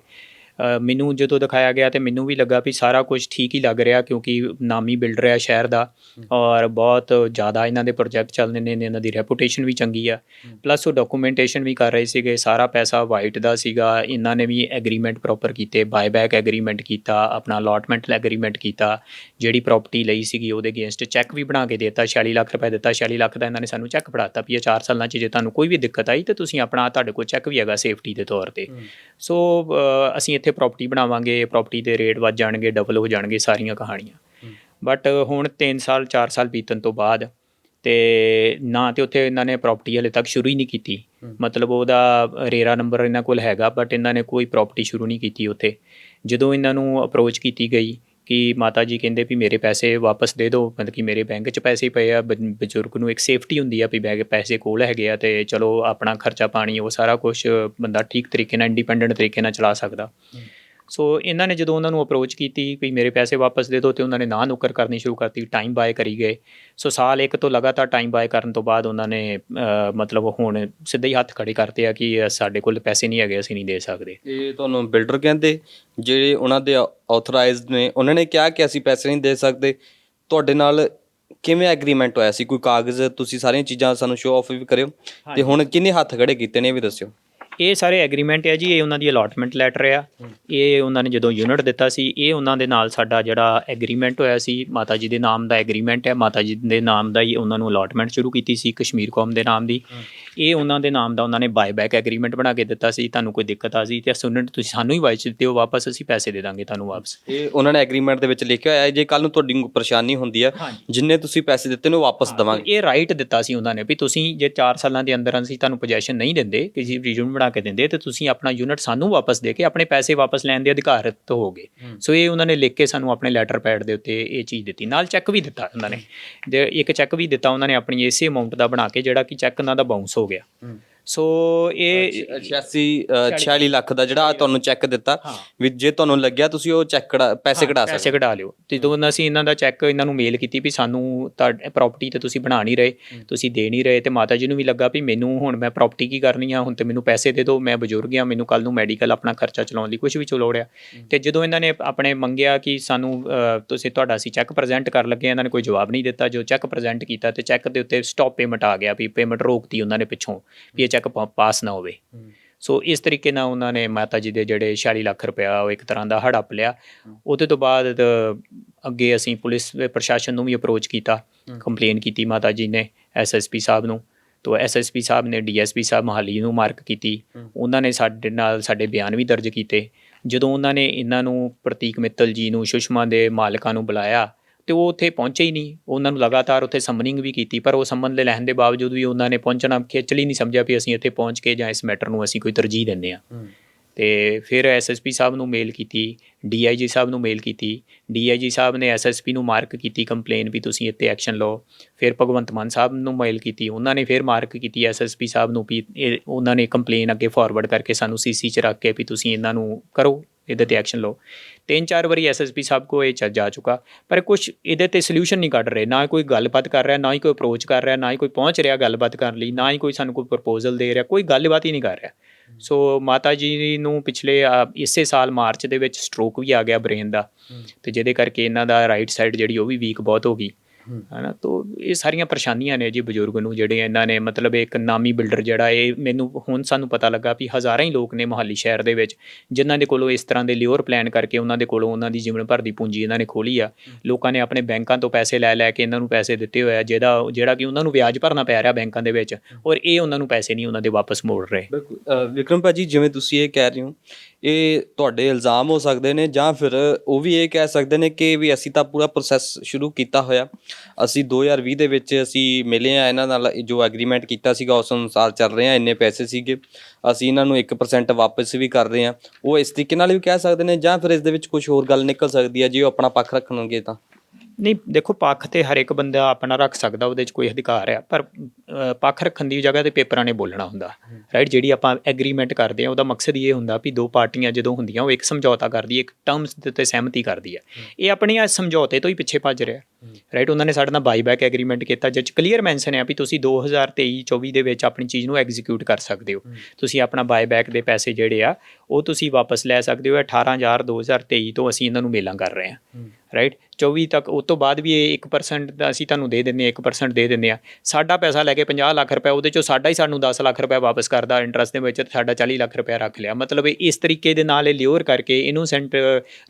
ਮੈਨੂੰ ਜਦੋਂ ਦਿਖਾਇਆ ਗਿਆ ਤੇ ਮੈਨੂੰ ਵੀ ਲੱਗਾ ਵੀ ਸਾਰਾ ਕੁਝ ਠੀਕ ਹੀ ਲੱਗ ਰਿਹਾ ਕਿਉਂਕਿ ਨਾਮੀ ਬਿਲਡਰ ਹੈ ਸ਼ਹਿਰ ਦਾ ਔਰ ਬਹੁਤ ਜ਼ਿਆਦਾ ਇਹਨਾਂ ਦੇ ਪ੍ਰੋਜੈਕਟ ਚੱਲਦੇ ਨੇ ਇਹਨਾਂ ਦੀ ਰੈਪੂਟੇਸ਼ਨ ਵੀ ਚੰਗੀ ਆ। ਪਲੱਸ ਉਹ ਡਾਕੂਮੈਂਟੇਸ਼ਨ ਵੀ ਕਰ ਰਹੇ ਸੀਗੇ ਸਾਰਾ ਪੈਸਾ ਵਾਈਟ ਦਾ ਸੀਗਾ ਇਹਨਾਂ ਨੇ ਵੀ ਐਗਰੀਮੈਂਟ ਪ੍ਰੋਪਰ ਕੀਤੇ ਬਾਇਬੈਕ ਐਗਰੀਮੈਂਟ ਕੀਤਾ ਆਪਣਾ ਅਲਾਟਮੈਂਟ ਐਗਰੀਮੈਂਟ ਕੀਤਾ ਜਿਹੜੀ ਪ੍ਰਾਪਰਟੀ ਲਈ ਸੀਗੀ ਉਹਦੇ ਅਗੇਂਸਟ ਚੈੱਕ ਵੀ ਬਣਾ ਕੇ ਦਿੱਤਾ 46 ਲੱਖ ਰੁਪਏ ਦਿੱਤਾ 46 ਲੱਖ ਦਾ ਇਹਨਾਂ ਨੇ ਸਾਨੂੰ ਚੈੱਕ ਫੜਾਤਾ ਵੀ ਇਹ 4 ਸਾਲਾਂ 'ਚ ਜੇ ਤੁਹਾਨੂੰ ਕੋਈ ਵੀ ਦਿੱਕਤ ਆਈ ਤੇ ਤੁਸੀਂ ਆਪਣਾ ਤੁਹਾਡੇ ਕੋਲ ਚੈੱਕ ਵੀ ਹੈਗਾ ਸੇਫਟੀ ਦੇ ਤੌਰ ਤੇ। ਸੋ ਅਸੀਂ ਇੱਥੇ ਪ੍ਰਾਪਰਟੀ ਬਣਾਵਾਂਗੇ ਪ੍ਰਾਪਰਟੀ ਦੇ ਰੇਟ ਵੱਧ ਜਾਣਗੇ ਡਬਲ ਹੋ ਜਾਣਗੇ ਸਾਰੀਆਂ ਕਹਾਣੀਆਂ। ਬਟ ਹੁਣ 3 ਸਾਲ 4 ਸਾਲ ਬੀਤਣ ਤੋਂ ਬਾਅਦ ਤੇ ਨਾ ਤੇ ਉੱਥੇ ਇਹਨਾਂ ਨੇ ਪ੍ਰਾਪਰਟੀ ਹਲੇ ਤੱਕ ਸ਼ੁਰੂ ਹੀ ਨਹੀਂ ਕੀਤੀ। ਮਤਲਬ ਉਹਦਾ ਰੇਰਾ ਨੰਬਰ ਇਹਨਾਂ ਕੋਲ ਹੈਗਾ ਬਟ ਇਹਨਾਂ ਨੇ ਕੋਈ ਪ੍ਰਾਪਰਟੀ ਸ਼ੁਰੂ ਨਹੀਂ ਕੀਤੀ ਉੱਥੇ। ਜਦੋਂ ਇਹਨਾਂ ਨੂੰ ਅਪਰੋਚ ਕੀਤੀ ਗਈ ਕਿ ਮਾਤਾ ਜੀ ਕਹਿੰਦੇ ਵੀ ਮੇਰੇ ਪੈਸੇ ਵਾਪਸ ਦੇ ਦਿਓ, ਮਤਲਬ ਕਿ ਮੇਰੇ ਬੈਂਕ 'ਚ ਪੈਸੇ ਪਏ ਆ ਬ- ਬਜ਼ੁਰਗ ਨੂੰ ਇੱਕ ਸੇਫਟੀ ਹੁੰਦੀ ਆ ਵੀ ਬੈਗ ਪੈਸੇ ਕੋਲ ਹੈਗੇ ਆ ਤੇ ਚਲੋ ਆਪਣਾ ਖਰਚਾ ਪਾਣੀ, ਉਹ ਸਾਰਾ ਕੁਝ ਬੰਦਾ ਠੀਕ ਤਰੀਕੇ ਨਾਲ ਇੰਡੀਪੈਂਡੈਂਟ ਤਰੀਕੇ ਨਾਲ ਚਲਾ ਸਕਦਾ। ਸੋ ਇਹਨਾਂ ਨੇ ਜਦੋਂ ਉਹਨਾਂ ਨੂੰ ਅਪਰੋਚ ਕੀਤੀ ਵੀ ਮੇਰੇ ਪੈਸੇ ਵਾਪਸ ਦੇ ਦਿਓ ਤੇ ਉਹਨਾਂ ਨੇ ਨਾ ਨੁੱਕਰ ਕਰਨੀ ਸ਼ੁਰੂ ਕਰਤੀ ਟਾਈਮ ਬਾਏ ਕਰੀ ਗਏ। ਸੋ ਸਾਲ ਇੱਕ ਤੋਂ ਲਗਾਤਾਰ ਟਾਈਮ ਬਾਏ ਕਰਨ ਤੋਂ ਬਾਅਦ ਉਹਨਾਂ ਨੇ ਮਤਲਬ ਹੁਣ ਸਿੱਧੇ ਹੀ ਹੱਥ ਖੜੇ ਕਰਤੇ ਆ ਕਿ ਸਾਡੇ ਕੋਲ ਪੈਸੇ ਨਹੀਂ ਹੈਗੇ ਅਸੀਂ ਨਹੀਂ ਦੇ ਸਕਦੇ। ਇਹ ਤੁਹਾਨੂੰ ਬਿਲਡਰ ਕਹਿੰਦੇ ਜਿਹੜੇ ਉਹਨਾਂ ਦੇ ਆਥੋਰਾਈਜ਼ਡ ਨੇ ਉਹਨਾਂ ਨੇ ਕਿਹਾ ਕਿ ਅਸੀਂ ਪੈਸੇ ਨਹੀਂ ਦੇ ਸਕਦੇ। ਤੁਹਾਡੇ ਨਾਲ ਕਿਵੇਂ ਐਗਰੀਮੈਂਟ ਹੋਇਆ ਸੀ? ਕੋਈ ਕਾਗਜ਼ ਤੁਸੀਂ ਸਾਰੀਆਂ ਚੀਜ਼ਾਂ ਸਾਨੂੰ ਸ਼ੋਅ ਆਫ ਵੀ ਕਰਿਓ। ਤੇ ਹੁਣ ਕਿੰਨੇ ਹੱਥ ਖੜੇ ਕੀਤੇ ਨੇ ਇਹ ਵੀ ਦੱਸਿਓ। ਇਹ ਸਾਰੇ ਐਗਰੀਮੈਂਟ ਹੈ ਜੀ ਇਹ ਉਹਨਾਂ ਦੀ ਅਲਾਟਮੈਂਟ ਲੈਟਰ ਆ। ਇਹ ਉਹਨਾਂ ਨੇ ਜਦੋਂ ਯੂਨਿਟ ਦਿੱਤਾ ਸੀ ਇਹ ਉਹਨਾਂ ਦੇ ਨਾਲ ਸਾਡਾ ਜਿਹੜਾ ਐਗਰੀਮੈਂਟ ਹੋਇਆ ਸੀ ਮਾਤਾ ਜੀ ਦੇ ਨਾਮ ਦਾ ਐਗਰੀਮੈਂਟ ਹੈ। ਮਾਤਾ ਜੀ ਦੇ ਨਾਮ ਦਾ ਹੀ ਉਹਨਾਂ ਨੂੰ ਅਲਾਟਮੈਂਟ ਸ਼ੁਰੂ ਕੀਤੀ ਸੀ ਕਸ਼ਮੀਰ ਕੌਮ ਦੇ ਨਾਮ ਦੀ। ਇਹ ਉਹਨਾਂ ਦੇ ਨਾਮ ਦਾ ਉਹਨਾਂ ਨੇ ਬਾਇਬੈਕ ਐਗਰੀਮੈਂਟ ਬਣਾ ਕੇ ਦਿੱਤਾ ਸੀ ਤੁਹਾਨੂੰ ਕੋਈ ਦਿੱਕਤ ਆ ਸੀ ਤੇ ਯੂਨਿਟ ਤੁਸੀਂ ਸਾਨੂੰ ਹੀ ਵਾਇਚ ਦਿੱਤੇ ਹੋ ਵਾਪਸ ਅਸੀਂ ਪੈਸੇ ਦੇ ਦਾਂਗੇ ਤੁਹਾਨੂੰ ਵਾਪਸ। ਇਹ ਉਹਨਾਂ ਨੇ ਐਗਰੀਮੈਂਟ ਦੇ ਵਿੱਚ ਲਿਖਿਆ ਹੋਇਆ ਹੈ ਜੇ ਕੱਲ ਨੂੰ ਤੁਹਾਡੀ ਕੋਈ ਪਰੇਸ਼ਾਨੀ ਹੁੰਦੀ ਹੈ ਜਿੰਨੇ ਤੁਸੀਂ ਪੈਸੇ ਦਿੱਤੇ ਨੇ ਉਹ ਵਾਪਸ ਦਵਾਂਗੇ। ਇਹ ਰਾਈਟ ਦਿੱਤਾ ਸੀ ਉਹਨਾਂ ਨੇ ਵੀ ਤੁਸੀਂ ਜੇ 4 ਸਾਲਾਂ ਦੇ ਅੰਦਰ ਅਸੀਂ ਤੁਹਾਨੂੰ ਪੋਜੀਸ਼ਨ ਨਹੀਂ ਦਿੰਦੇ ਕਿਸੇ ਰੀਜਨ ਬਣਾ ਕੇ ਦਿੰਦੇ ਤੇ ਤੁਸੀਂ ਆਪਣਾ ਯੂਨਿਟ ਸਾਨੂੰ ਵਾਪਸ ਦੇ ਕੇ ਆਪਣੇ ਪੈਸੇ ਵਾਪਸ ਲੈਣ ਦੇ ਅਧਿਕਾਰਤ ਹੋਗੇ ਸੋ ਇਹ ਉਹਨਾਂ ਨੇ ਲਿਖ ਕੇ ਸਾਨੂੰ ਆਪਣੇ ਲੈਟਰ ਪੈਡ ਦੇ ਉੱਤੇ ਇਹ ਚੀਜ਼ ਦਿੱਤੀ। ਨਾਲ ਚੈੱਕ ਵੀ ਦਿੱਤਾ ਉਹਨਾਂ ਨੇ। ਜੇ ਇੱਕ ਚੈੱਕ ਵੀ ਦਿੱਤਾ ਉਹਨਾਂ ਨੇ ਆਪਣੀ ਇਸੇ ਅਮਾਉਂਟ ਦਾ ਬਣਾ ਕੇ ਜਿਹੜਾ ਕਿ ਚੈੱਕ ਉਹਨਾਂ ਦਾ ਬਾਉਂਸ ਹੋ ਗਿਆ ਸੋ ਇਹ 86 46 ਲੱਖ ਦਾ ਜਿਹੜਾ ਤੁਹਾਨੂੰ ਚੈੱਕ ਦਿੱਤਾ ਵੀ ਜੇ ਤੁਹਾਨੂੰ ਲੱਗਿਆ ਤੁਸੀਂ ਉਹ ਚੈੱਕ ਕਢਾ ਪੈਸੇ ਕਢਾ ਸਕਦੇ ਪੈਸੇ ਕਢਾ ਲਿਓ। ਤੇ ਜਦੋਂ ਅਸੀਂ ਇਹਨਾਂ ਦਾ ਚੈੱਕ ਇਹਨਾਂ ਨੂੰ ਮੇਲ ਕੀਤੀ ਵੀ ਸਾਨੂੰ ਤੁਹਾਡੀ ਪ੍ਰਾਪਰਟੀ ਤੇ ਤੁਸੀਂ ਬਣਾ ਨਹੀਂ ਰਹੇ ਤੁਸੀਂ ਦੇ ਨਹੀਂ ਰਹੇ ਤੇ ਮਾਤਾ ਜੀ ਨੂੰ ਵੀ ਲੱਗਾ ਵੀ ਮੈਨੂੰ ਹੁਣ ਮੈਂ ਪ੍ਰਾਪਰਟੀ ਕੀ ਕਰਨੀ ਆ ਹੁਣ ਤੇ ਮੈਨੂੰ ਪੈਸੇ ਦੇ ਦਿਓ ਮੈਂ ਬਜ਼ੁਰਗ ਆ ਮੈਨੂੰ ਕੱਲ ਨੂੰ ਮੈਡੀਕਲ ਆਪਣਾ ਖਰਚਾ ਚਲਾਉਣ ਲਈ ਕੁਝ ਵੀ ਚਲੋੜਿਆ ਤੇ ਜਦੋਂ ਇਹਨਾਂ ਨੇ ਆਪਣੇ ਮੰਗਿਆ ਕਿ ਸਾਨੂੰ ਤੁਸੀਂ ਤੁਹਾਡਾ ਅਸੀਂ ਚੈੱਕ ਪ੍ਰੈਜ਼ੈਂਟ ਕਰ ਲੱਗੇ ਇਹਨਾਂ ਨੇ ਕੋਈ ਜਵਾਬ ਨਹੀਂ ਦਿੱਤਾ। ਜੋ ਚੈੱਕ ਪ੍ਰੈਜ਼ੈਂਟ ਕੀਤਾ ਤੇ ਚੈੱਕ ਦੇ ਉੱਤੇ ਸਟਾਪ ਪੇਮੈਂਟ ਆ ਗਿਆ ਵੀ ਪੇਮੈਂਟ ਰੋਕਤੀ ਉਹਨਾਂ ਨੇ ਪਿੱਛੋਂ ਵੀ ਇਹ ਚੈੱਕ ਪਾਸ ਨਾ ਹੋਵੇ। ਸੋ ਇਸ ਤਰੀਕੇ ਨਾਲ ਉਹਨਾਂ ਨੇ ਮਾਤਾ ਜੀ ਦੇ ਜਿਹੜੇ 46 ਲੱਖ ਰੁਪਇਆ ਉਹ ਇੱਕ ਤਰ੍ਹਾਂ ਦਾ ਹੜੱਪ ਲਿਆ। ਉਹਦੇ ਤੋਂ ਬਾਅਦ ਅੱਗੇ ਅਸੀਂ ਪੁਲਿਸ ਪ੍ਰਸ਼ਾਸਨ ਨੂੰ ਵੀ ਅਪਰੋਚ ਕੀਤਾ ਕੰਪਲੇਨ ਕੀਤੀ ਮਾਤਾ ਜੀ ਨੇ ਐਸਐਸਪੀ ਸਾਹਿਬ ਨੂੰ। ਤੋ ਐਸਐਸਪੀ ਸਾਹਿਬ ਨੇ ਡੀਐਸਪੀ ਸਾਹਿਬ ਮਹਾਲੀ ਨੂੰ ਮਾਰਕ ਕੀਤੀ। ਉਹਨਾਂ ਨੇ ਸਾਡੇ ਨਾਲ ਸਾਡੇ ਬਿਆਨ ਵੀ ਦਰਜ ਕੀਤੇ। ਜਦੋਂ ਉਹਨਾਂ ਨੇ ਇਹਨਾਂ ਨੂੰ ਪ੍ਰਤੀਕ ਮਿੱਤਲ ਜੀ ਨੂੰ ਸੁਸ਼ਮਾ ਦੇ ਮਾਲਕਾਂ ਨੂੰ ਬੁਲਾਇਆ ਤੇ ਉਹ ਉੱਥੇ ਪਹੁੰਚੇ ਹੀ ਨਹੀਂ। ਉਹਨਾਂ ਨੂੰ ਲਗਾਤਾਰ ਉੱਥੇ ਸਮਨਿੰਗ ਵੀ ਕੀਤੀ ਪਰ ਉਹ ਸੰਬੰਧ ਲੈ ਲੈਣ ਦੇ ਬਾਵਜੂਦ ਵੀ ਉਹਨਾਂ ਨੇ ਪਹੁੰਚਣਾ ਖੇਚਲ ਨਹੀਂ ਸਮਝਿਆ ਵੀ ਅਸੀਂ ਇੱਥੇ ਪਹੁੰਚ ਕੇ ਜਾਂ ਇਸ ਮੈਟਰ ਨੂੰ ਅਸੀਂ ਕੋਈ ਤਰਜੀਹ ਦਿੰਦੇ ਆ ਤੇ ਫਿਰ ਐਸਐਸਪੀ ਸਾਹਿਬ ਨੂੰ ਮੇਲ ਕੀਤੀ ਡੀਆਈਜੀ ਸਾਹਿਬ ਨੂੰ ਮੇਲ ਕੀਤੀ ਡੀਆਈਜੀ ਸਾਹਿਬ ਨੇ ਐਸਐਸਪੀ ਨੂੰ ਮਾਰਕ ਕੀਤੀ ਕੰਪਲੇਨ ਵੀ ਤੁਸੀਂ ਇੱਥੇ ਐਕਸ਼ਨ ਲਓ। ਫਿਰ ਭਗਵੰਤ ਮਾਨ ਸਾਹਿਬ ਨੂੰ ਮੇਲ ਕੀਤੀ ਉਹਨਾਂ ਨੇ ਫਿਰ ਮਾਰਕ ਕੀਤੀ ਐਸਐਸਪੀ ਸਾਹਿਬ ਨੂੰ ਵੀ ਉਹਨਾਂ ਨੇ ਕੰਪਲੇਨ ਅੱਗੇ ਫਾਰਵਰਡ ਕਰਕੇ ਸਾਨੂੰ ਸੀਸੀ 'ਚ ਰੱਖ ਕੇ ਵੀ ਤੁਸੀਂ ਇਹਨਾਂ ਨੂੰ ਕਰੋ। ਇਹਦੇ ਤੇ ਐਕਸ਼ਨ ਲਓ। ਤਿੰਨ ਚਾਰ ਵਾਰੀ ਐਸਐਸਪੀ ਸਾਹਿਬ ਕੋ ਇਹ ਚ- ਜਾ ਚੁੱਕਾ ਪਰ ਕੁਝ ਇਹਦੇ ਤੇ ਸੋਲੂਸ਼ਨ ਨਹੀਂ ਕੱਢ ਰਹੇ। ਨਾ ਕੋਈ ਗੱਲਬਾਤ ਕਰ ਰਿਹਾ ਨਾ ਹੀ ਕੋਈ ਅਪਰੋਚ ਕਰ ਰਿਹਾ ਨਾ ਹੀ ਕੋਈ ਪਹੁੰਚ ਰਿਹਾ ਗੱਲਬਾਤ ਕਰਨ ਲਈ ਨਾ ਹੀ ਕੋਈ ਸਾਨੂੰ ਕੋਈ ਪ੍ਰਪੋਜ਼ਲ ਦੇ ਰਿਹਾ ਕੋਈ ਗੱਲਬਾਤ ਹੀ ਨਹੀਂ ਕਰ ਰਿਹਾ। ਸੋ ਮਾਤਾ ਜੀ ਨੂੰ ਪਿਛਲੇ ਇਸੇ ਸਾਲ ਮਾਰਚ ਦੇ ਵਿੱਚ ਸਟ੍ਰੋਕ ਵੀ ਆ ਗਿਆ ਬ੍ਰੇਨ ਦਾ ਤੇ ਜਿਹਦੇ ਕਰਕੇ ਇਹਨਾਂ ਦਾ ਰਾਈਟ ਸਾਈਡ ਜਿਹੜੀ ਉਹ ਵੀ ਵੀਕ ਬਹੁਤ ਹੋ ਗਈ। ਹਨਾ ਤੋਂ ਇਹ ਸਾਰੀਆਂ ਪਰੇਸ਼ਾਨੀਆਂ ਨੇ ਜੀ ਬਜ਼ੁਰਗ ਨੂੰ ਜਿਹੜੇ ਇਹਨਾਂ ਨੇ ਮਤਲਬ ਇੱਕ ਨਾਮੀ ਬਿਲਡਰ ਜਿਹੜਾ ਇਹ ਮੈਨੂੰ ਹੁਣ ਸਾਨੂੰ ਪਤਾ ਲੱਗਾ ਵੀ ਹਜ਼ਾਰਾਂ ਹੀ ਲੋਕ ਨੇ ਮੋਹਾਲੀ ਸ਼ਹਿਰ ਦੇ ਵਿੱਚ ਜਿਨ੍ਹਾਂ ਦੇ ਕੋਲੋਂ ਇਸ ਤਰ੍ਹਾਂ ਦੇ ਲਿਓਰ ਪਲਾਨ ਕਰਕੇ ਉਹਨਾਂ ਦੇ ਕੋਲੋਂ ਉਹਨਾਂ ਦੀ ਜੀਵਨ ਭਰ ਦੀ ਪੂੰਜੀ ਇਹਨਾਂ ਨੇ ਖੋਲੀ ਆ। ਲੋਕਾਂ ਨੇ ਆਪਣੇ ਬੈਂਕਾਂ ਤੋਂ ਪੈਸੇ ਲੈ ਲੈ ਕੇ ਇਹਨਾਂ ਨੂੰ ਪੈਸੇ ਦਿੱਤੇ ਹੋਏ ਆ ਜਿਹਦਾ ਜਿਹੜਾ ਕਿ ਉਹਨਾਂ ਨੂੰ ਵਿਆਜ ਭਰਨਾ ਪੈ ਰਿਹਾ ਬੈਂਕਾਂ ਦੇ ਵਿੱਚ ਔਰ ਇਹ ਉਹਨਾਂ ਨੂੰ ਪੈਸੇ ਨਹੀਂ ਉਹਨਾਂ ਦੇ ਵਾਪਸ ਮੋੜ ਰਹੇ। ਬਿਲਕੁਲ। ਵਿਕਰਮ ਭਾਜੀ ਜਿਵੇਂ ਤੁਸੀਂ ਇਹ ਕਹਿ ਰਹੇ ਹੋ ਇਹ ਤੁਹਾਡੇ ਇਲਜ਼ਾਮ ਹੋ ਸਕਦੇ ਨੇ ਜਾਂ ਫਿਰ ਉਹ ਵੀ ਇਹ ਕਹਿ ਸਕਦੇ ਨੇ ਕਿ ਵੀ ਅਸੀਂ ਤਾਂ ਪੂਰਾ ਪ੍ਰੋਸੈਸ ਸ਼ੁਰੂ ਕੀਤਾ ਹੋਇਆ। ਅਸੀਂ 2020 ਦੇ ਵਿੱਚ ਅਸੀਂ ਮਿਲੇ ਆ ਇਹਨਾਂ ਨਾਲ ਜੋ ਐਗਰੀਮੈਂਟ ਕੀਤਾ ਸੀਗਾ, ਉਸ ਅਨੁਸਾਰ ਚੱਲ ਰਹੇ ਆ ਇੰਨੇ ਪੈਸੇ ਸੀਗੇ। ਅਸੀਂ ਇਹਨਾਂ ਨੂੰ 1% ਵਾਪਸ ਵੀ ਕਰ ਰਹੇ ਆ ਉਹ ਇਸ ਤਰੀਕੇ ਨਾਲ ਵੀ ਕਹਿ ਸਕਦੇ ਨੇ ਜਾਂ ਫਿਰ ਇਸ ਦੇ ਵਿੱਚ ਕੁਝ ਹੋਰ ਗੱਲ ਨਿਕਲ ਸਕਦੀ ਹੈ, ਜੇ ਉਹ ਆਪਣਾ ਪੱਖ ਰੱਖਣਗੇ ਤਾਂ। ਨਹੀਂ ਦੇਖੋ ਪੱਖ ਤੇ ਹਰ ਇੱਕ ਬੰਦਾ ਆਪਣਾ ਰੱਖ ਸਕਦਾ ਉਹਦੇ 'ਚ ਕੋਈ ਅਧਿਕਾਰ ਆ ਪਰ ਅ, ਪੱਖ ਰੱਖਣ ਦੀ ਜਗ੍ਹਾ ਤੇ ਪੇਪਰਾਂ ਨੇ ਬੋਲਣਾ ਹੁੰਦਾ ਰਾਈਟ ਜਿਹੜੀ ਆਪਾਂ ਐਗਰੀਮੈਂਟ ਕਰਦੇ ਆ ਉਹਦਾ ਮਕਸਦ ਇਹ ਹੁੰਦਾ ਵੀ ਦੋ ਪਾਰਟੀਆਂ ਜਦੋਂ ਹੁੰਦੀਆਂ ਉਹ ਇੱਕ ਸਮਝੌਤਾ ਕਰਦੀ ਇੱਕ ਟਰਮਸ ਦੇ ਉੱਤੇ ਸਹਿਮਤੀ ਕਰਦੀ ਹੈ। ਇਹ ਆਪਣੀਆਂ ਸਮਝੌਤੇ ਤੋਂ ਹੀ ਪਿੱਛੇ ਭੱਜ ਰਿਹਾ। ਰਾਈਟ ਉਹਨਾਂ ਨੇ ਸਾਡੇ ਨਾਲ ਬਾਈਬੈਕ ਐਗਰੀਮੈਂਟ ਕੀਤਾ ਜਿਸ ਚ ਕਲੀਅਰ ਮੈਂਸ਼ਨ ਹੈ ਵੀ ਤੁਸੀਂ 2023 24 ਦੇ ਵਿੱਚ ਆਪਣੀ ਚੀਜ਼ ਨੂੰ ਐਗਜ਼ੀਕਿਊਟ ਕਰ ਸਕਦੇ ਹੋ। ਤੁਸੀਂ ਆਪਣਾ ਬਾਈਬੈਕ ਦੇ ਪੈਸੇ ਜਿਹੜੇ ਆ ਉਹ ਤੁਸੀਂ ਵਾਪਸ ਲੈ ਸਕਦੇ ਹੋ 18000 2023 ਤੋਂ ਅਸੀਂ ਇਹਨਾਂ ਨੂੰ ਮੇਲਾਂ ਕਰ ਰਹੇ ਹਾਂ। ਰਾਈਟ 24 ਤੱਕ ਉਸ ਤੋਂ ਬਾਅਦ ਵੀ ਇਹ 1% ਦਾ ਅਸੀਂ ਤੁਹਾਨੂੰ ਦੇ ਦਿੰਦੇ ਹਾਂ 1% ਦੇ ਦਿੰਦੇ ਆ ਸਾਡਾ ਪੈਸਾ ਲੈ ਕੇ 50 ਲੱਖ ਰੁਪਏ ਉਹਦੇ ਚੋਂ ਸਾਡਾ ਹੀ ਸਾਨੂੰ 10 ਲੱਖ ਰੁਪਏ ਵਾਪਸ ਕਰਦਾ ਇੰਟਰਸਟ ਦੇ ਵਿੱਚ ਤੇ ਸਾਡਾ 40 ਲੱਖ ਰੁਪਏ ਰੱਖ ਲਿਆ। ਮਤਲਬ ਇਸ ਤਰੀਕੇ ਦੇ ਨਾਲ ਇਹ ਲਿਓਰ ਕਰਕੇ ਇਨੋਸੈਂਟ